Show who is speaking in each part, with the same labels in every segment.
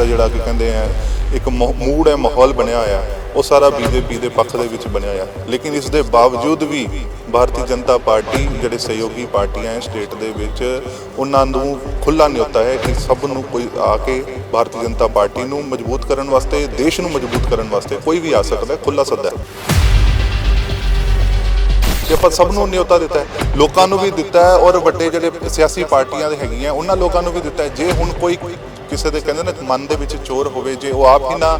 Speaker 1: ਦਾ ਜਿਹੜਾ ਕਿ ਕਹਿੰਦੇ ਆ, ਇੱਕ ਮੂਡ ਹੈ, ਮਾਹੌਲ ਬਣਿਆ ਹੋਇਆ। ਉਹ ਸਾਰਾ ਬੀਜੇਪੀ ਦੇ ਪੱਖ ਦੇ ਵਿੱਚ ਬਣਿਆ ਹੋਇਆ। ਲੇਕਿਨ ਇਸ ਦੇ ਬਾਵਜੂਦ ਵੀ ਭਾਰਤੀ ਜਨਤਾ ਪਾਰਟੀ, ਜਿਹੜੇ ਸਹਿਯੋਗੀ ਪਾਰਟੀਆਂ ਹੈ ਸਟੇਟ ਦੇ ਵਿੱਚ, ਉਹਨਾਂ ਨੂੰ ਖੁੱਲਾ ਨਿਯੋਤਾ ਹੈ ਕਿ ਸਭ ਨੂੰ ਕੋਈ ਆ ਕੇ ਭਾਰਤੀ ਜਨਤਾ ਪਾਰਟੀ ਨੂੰ ਮਜ਼ਬੂਤ ਕਰਨ ਵਾਸਤੇ, ਦੇਸ਼ ਨੂੰ ਮਜ਼ਬੂਤ ਕਰਨ ਵਾਸਤੇ ਕੋਈ ਵੀ ਆ ਸਕਦਾ ਹੈ ਖੁੱਲਾ ਸੱਦਾ ਹੈ। ਕਿ ਆਪਾਂ ਸਭ ਨੂੰ ਨਿਯੋਤਾ ਦਿੱਤਾ ਹੈ। ਲੋਕਾਂ ਨੂੰ ਵੀ ਦਿੱਤਾ ਹੈ ਔਰ ਵੱਡੇ ਜਿਹੜੇ ਸਿਆਸੀ ਪਾਰਟੀਆਂ ਦੇ ਹੈਗੀਆਂ, ਉਹਨਾਂ ਲੋਕਾਂ ਨੂੰ ਵੀ ਦਿੱਤਾ ਹੈ। ਜੇ ਹੁਣ ਕੋਈ ਕਿਸੇ ਦੇ ਕਹਿੰਦੇ ਨਾ ਮਨ ਦੇ ਵਿੱਚ ਚੋਰ ਹੋਵੇ, ਜੇ ਉਹ ਆਪ ਹੀ ਨਾ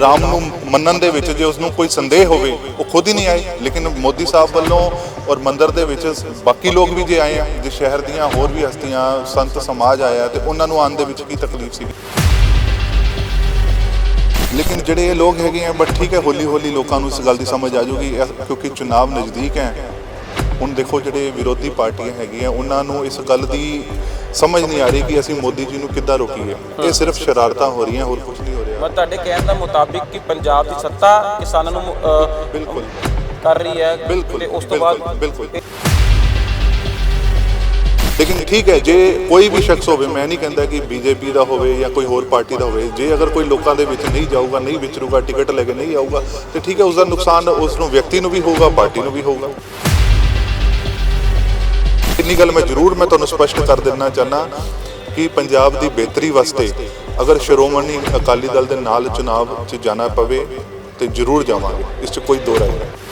Speaker 1: ਰਾਮ ਨੂੰ ਮੰਨਣ ਦੇ ਵਿੱਚ, ਜੇ ਉਸ ਨੂੰ ਕੋਈ ਸੰਦੇਹ ਹੋਵੇ, ਉਹ ਖੁਦ ਹੀ ਨਹੀਂ ਆਏ। ਲੇਕਿਨ ਮੋਦੀ ਸਾਹਿਬ ਵੱਲੋਂ ਔਰ ਮੰਦਰ ਦੇ ਵਿੱਚ ਬਾਕੀ ਲੋਕ ਵੀ ਜੇ ਆਏ ਆ, ਜੇ ਸ਼ਹਿਰ ਦੀਆਂ ਹੋਰ ਵੀ ਹਸਤੀਆਂ, ਸੰਤ ਸਮਾਜ ਆਇਆ ਤੇ ਉਹਨਾਂ ਨੂੰ ਆਉਣ ਦੇ ਵਿੱਚ ਕੀ ਤਕਲੀਫ ਸੀ ਲੇਕਿਨ ਜਿਹੜੇ ਇਹ ਲੋਕ ਹੈਗੇ ਆ ਬਟ ਠੀਕ ਹੈ ਹੌਲੀ ਹੌਲੀ ਲੋਕਾਂ ਨੂੰ ਇਸ ਗੱਲ ਦੀ ਸਮਝ ਆ ਜਾਊਗੀ ਇਹ- ਕਿਉਂਕਿ ਚੁਣਾਵ ਨਜ਼ਦੀਕ ਹੈ। ਹੁਣ ਦੇਖੋ ਜਿਹੜੇ ਵਿਰੋਧੀ ਪਾਰਟੀਆਂ ਹੈਗੀਆਂ ਉਹਨਾਂ ਨੂੰ ਇਸ ਗੱਲ ਦੀ ਸਮਝ ਨਹੀਂ ਆ ਰਹੀ ਕਿ ਅਸੀਂ ਮੋਦੀ ਜੀ ਨੂੰ ਕਿੱਦਾਂ ਰੋਕੀਏ। ਇਹ ਸਿਰਫ ਸ਼ਰਾਰਤਾਂ ਹੋ ਰਹੀਆਂ ਹੋਰ ਕੁਝ ਨਹੀਂ ਹੋ ਰਿਹਾ।
Speaker 2: ਮੈਂ ਤੁਹਾਡੇ ਕਹਿਣ ਦਾ ਮੁਤਾਬਿਕ ਕਿ ਪੰਜਾਬ ਦੀ ਸੱਤਾ ਕਿਸਾਨਾਂ ਨੂੰ
Speaker 1: ਬਿਲਕੁਲ।
Speaker 2: ਕਰ ਰਹੀ ਹੈ ਤੇ ਉਸ ਤੋਂ ਬਾਅਦ
Speaker 1: ਬਿਲਕੁਲ। ਲੇਕਿਨ ਠੀਕ ਹੈ, ਜੇ ਕੋਈ ਵੀ ਸ਼ਖਸ ਹੋਵੇ, ਮੈਂ ਨਹੀਂ ਕਹਿੰਦਾ ਕਿ ਬੀਜੇਪੀ ਦਾ ਹੋਵੇ ਜਾਂ ਕੋਈ ਹੋਰ ਪਾਰਟੀ ਦਾ ਹੋਵੇ, ਜੇ ਅਗਰ ਕੋਈ ਲੋਕਾਂ ਦੇ ਵਿੱਚ ਨਹੀਂ ਜਾਊਗਾ, ਨਹੀਂ ਵਿਚਰੂਗਾ, ਟਿਕਟ ਲੈ ਕੇ ਨਹੀਂ ਆਊਗਾ, ਤੇ ਠੀਕ ਹੈ ਉਸ ਦਾ ਨੁਕਸਾਨ ਉਸ ਨੂੰ ਵਿਅਕਤੀ ਨੂੰ ਵੀ ਹੋਊਗਾ, ਪਾਰਟੀ ਨੂੰ ਵੀ ਹੋਊਗਾ। ਇੰਨੀ ਗੱਲ ਮੈਂ ਜ਼ਰੂਰ ਮੈਂ ਤੁਹਾਨੂੰ ਸਪਸ਼ਟ ਕਰ ਦੇਣਾ ਚਾਹਨਾ ਕਿ ਪੰਜਾਬ ਦੀ ਬਿਹਤਰੀ ਵਾਸਤੇ ਅਗਰ ਸ਼੍ਰੋਮਣੀ ਅਕਾਲੀ ਦਲ ਦੇ ਨਾਲ ਚੁਣਾਵ 'ਚ ਜਾਣਾ ਪਵੇ, ਤੇ ਜ਼ਰੂਰ ਜਾਵਾਂਗੇ, ਇਸ 'ਚ ਕੋਈ ਦੋ ਰਾਏ ਨਹੀਂ।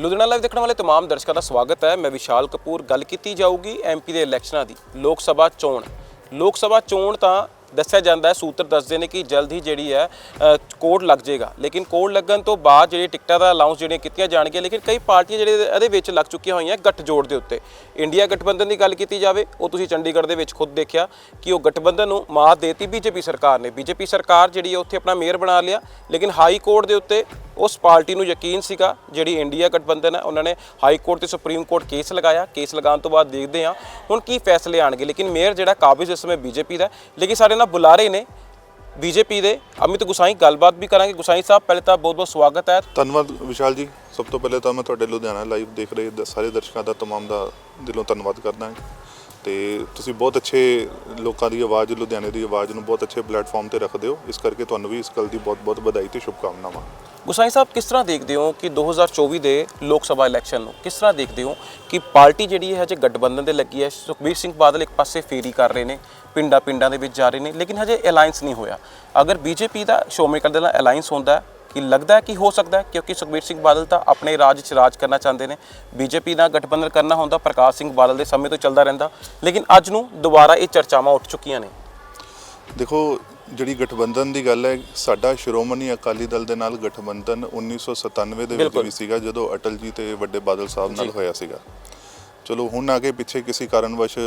Speaker 2: ਲੁਧਿਆਣਾ ਲਾਈਵ ਦੇਖਣ ਵਾਲੇ तमाम ਦਰਸ਼ਕਾਂ ਦਾ ਸਵਾਗਤ ਹੈ ਮੈਂ ਵਿਸ਼ਾਲ ਕਪੂਰ ਗੱਲ ਕੀਤੀ ਜਾਊਗੀ ਐਮਪੀ ਦੇ ਇਲੈਕਸ਼ਨਾਂ ਦੀ ਲੋਕ ਸਭਾ ਚੋਣ ਲੋਕ ਸਭਾ ਚੋਣ ਤਾਂ ਦੱਸਿਆ ਜਾਂਦਾ ਹੈ ਸੂਤਰ ਦੱਸਦੇ ਨੇ ਕਿ ਜਲਦ ਹੀ ਜਿਹੜੀ ਹੈ ਅ, ਕੋਡ ਲੱਗ ਜਾਏਗਾ। ਲੇਕਿਨ ਕੋਡ ਲੱਗਣ ਤੋਂ ਬਾਅਦ ਜਿਹੜੀ ਟਿਕਟਾਂ ਦਾ ਅਲਾਉਂਸ ਜਿਹੜੀਆਂ ਕੀਤੀਆਂ ਜਾਣਗੀਆਂ ਲੇਕਿਨ ਕਈ ਪਾਰਟੀਆਂ ਜਿਹੜੇ ਇਹਦੇ ਵਿੱਚ ਲੱਗ ਚੁੱਕੀਆਂ ਹੋਈਆਂ ਗੱਠਜੋੜ ਦੇ ਉੱਤੇ। ਇੰਡੀਆ ਗਠਬੰਧਨ ਦੀ ਗੱਲ ਕੀਤੀ ਜਾਵੇ ਉਹ ਤੁਸੀਂ ਚੰਡੀਗੜ੍ਹ ਦੇ ਵਿੱਚ ਖੁਦ ਦੇਖਿਆ ਕਿ ਉਹ ਗਠਬੰਧਨ ਨੂੰ ਮਾਤ ਦੇਤੀ ਬੀਜੇਪੀ ਸਰਕਾਰ ਨੇ। ਬੀਜੇਪੀ ਸਰਕਾਰ ਜਿਹੜੀ ਹੈ ਉੱਥੇ ਆਪਣਾ ਮੇਅਰ ਬਣਾ ਲਿਆ ਲੇਕਿਨ ਹਾਈ ਕੋਰਟ ਦੇ ਉੱਤੇ ਉਸ ਪਾਰਟੀ ਨੂੰ ਯਕੀਨ ਸੀਗਾ ਜਿਹੜੀ ਇੰਡੀਆ ਗਠਬੰਧਨ ਹੈ ਉਹਨਾਂ ਨੇ ਹਾਈ ਕੋਰਟ ਤੇ ਸੁਪਰੀਮ ਕੋਰਟ ਕੇਸ ਲਗਾਇਆ। ਕੇਸ ਲਗਾਉਣ ਤੋਂ ਬਾਅਦ ਦੇਖਦੇ ਹਾਂ ਹੁਣ ਕੀ ਫੈਸਲੇ ਆਣਗੇ ਲੇਕਿਨ ਮੇਅਰ ਜਿਹੜਾ ਕਾਬਿਜ਼ ਇਸ ਸਮੇਂ ਬੀਜੇਪੀ ਦਾ ਲੇਕਿਨ ਸਾਡੇ ਨਾਲ ਬੁਲਾਰੇ ਨੇ ਬੀਜੇਪੀ ਦੇ। ਅਮਿਤ ਗੁਸਾਈ, ਗੱਲਬਾਤ ਵੀ ਕਰਾਂਗੇ। ਗੁਸਾਈ ਸਾਹਿਬ, ਪਹਿਲੇ ਤਾਂ ਬਹੁਤ ਬਹੁਤ ਸਵਾਗਤ ਹੈ।
Speaker 1: ਧੰਨਵਾਦ ਵਿਸ਼ਾਲ ਜੀ। ਸਭ ਤੋਂ ਪਹਿਲੇ ਤਾਂ ਮੈਂ ਤੁਹਾਡੇ ਲੁਧਿਆਣਾ ਲਾਈਵ ਦੇਖ ਰਹੇ ਸਾਰੇ ਦਰਸ਼ਕਾਂ ਦਾ, ਤਮਾਮ ਦਾ ਦਿਲੋਂ ਧੰਨਵਾਦ ਕਰਦਾ ਹਾਂ। ਤੇ ਤੁਸੀਂ ਬਹੁਤ ਅੱਛੇ ਲੋਕਾਂ ਦੀ ਆਵਾਜ਼, ਲੁਧਿਆਣੇ ਦੀ ਆਵਾਜ਼ ਨੂੰ ਬਹੁਤ ਅੱਛੇ ਪਲੇਟਫਾਰਮ ਤੇ ਰੱਖਦੇ ਹੋ। ਇਸ ਕਰਕੇ ਤੁਹਾਨੂੰ ਵੀ ਇਸ ਗੱਲ ਦੀ ਬਹੁਤ-ਬਹੁਤ ਵਧਾਈ ਤੇ ਸ਼ੁਭਕਾਮਨਾਵਾਂ।
Speaker 2: ਗੁਸਾਈ ਸਾਹਿਬ, ਕਿਸ ਤਰ੍ਹਾਂ ਦੇਖਦੇ ਹੋ ਕਿ 2024 ਦੇ ਲੋਕ ਸਭਾ ਇਲੈਕਸ਼ਨ ਨੂੰ? ਕਿਸ ਤਰ੍ਹਾਂ ਦੇਖਦੇ ਹੋ ਕਿ ਪਾਰਟੀ ਜਿਹੜੀ ਹੈ ਹਜੇ ਗੱਠਬੰਧਨ 'ਤੇ ਲੱਗੀ ਹੈ? ਸੁਖਬੀਰ ਸਿੰਘ ਬਾਦਲ ਇੱਕ ਪਾਸੇ ਫੇਰੀ ਕਰ ਰਹੇ ਨੇ ਪਿੰਡਾਂ ਪਿੰਡਾਂ ਦੇ ਵਿੱਚ ਜਾ ਰਹੇ ਨੇ, ਲੇਕਿਨ ਹਜੇ ਅਲਾਈਅੰਸ ਨਹੀਂ ਹੋਇਆ। ਅਗਰ ਬੀਜੇਪੀ ਦਾ ਸ਼ੋਮੇ ਅਕਾਲੀ ਦਲ ਨਾਲ ਅਲਾਈਅੰਸ ਹੁੰਦਾ ਕਿ ਲੱਗਦਾ ਹੈ ਕਿ ਹੋ ਸਕਦਾ ਹੈ? ਕਿਉਂਕਿ ਸੁਖਬੀਰ ਸਿੰਘ ਬਾਦਲ ਤਾਂ ਆਪਣੇ ਰਾਜ 'ਚ ਰਾਜ ਕਰਨਾ ਚਾਹੁੰਦੇ ਨੇ। ਬੀਜੇਪੀ ਨਾਲ ਗਠਬੰਧਨ ਕਰਨਾ ਹੁੰਦਾ ਪ੍ਰਕਾਸ਼ ਸਿੰਘ ਬਾਦਲ ਦੇ ਸਮੇਂ ਤੋਂ ਚੱਲਦਾ ਰਹਿੰਦਾ। ਲੇਕਿਨ ਅੱਜ ਨੂੰ ਦੁਬਾਰਾ ਇਹ ਚਰਚਾਵਾਂ ਉੱਠ ਚੁੱਕੀਆਂ ਨੇ।
Speaker 1: ਦੇਖੋ ਜਿਹੜੀ ਗਠਬੰਧਨ ਦੀ ਗੱਲ ਹੈ ਸਾਡਾ ਸ਼੍ਰੋਮਣੀ ਅਕਾਲੀ ਦਲ ਦੇ ਨਾਲ ਗਠਬੰਧਨ 1997 ਦੇ ਵਿੱਚ। ਵੀ ਸੀਗਾ ਜਦੋਂ ਅਟਲ ਜੀ ਤੇ ਵੱਡੇ ਬਾਦਲ ਸਾਹਿਬ ਨਾਲ ਹੋਇਆ ਸੀਗਾ। ਚਲੋ ਹੁਣ ਅੱਗੇ ਪਿੱਛੇ ਕਿਸੇ ਕਾਰਨਵਸ਼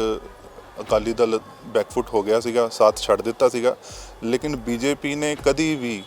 Speaker 1: ਅਕਾਲੀ ਦਲ ਬੈਕਫੁੱਟ ਹੋ ਗਿਆ ਸੀਗਾ ਸਾਥ ਛੱਡ ਦਿੱਤਾ ਸੀਗਾ। ਲੇਕਿਨ ਬੀਜੇਪੀ ਨੇ ਕਦੀ ਵੀ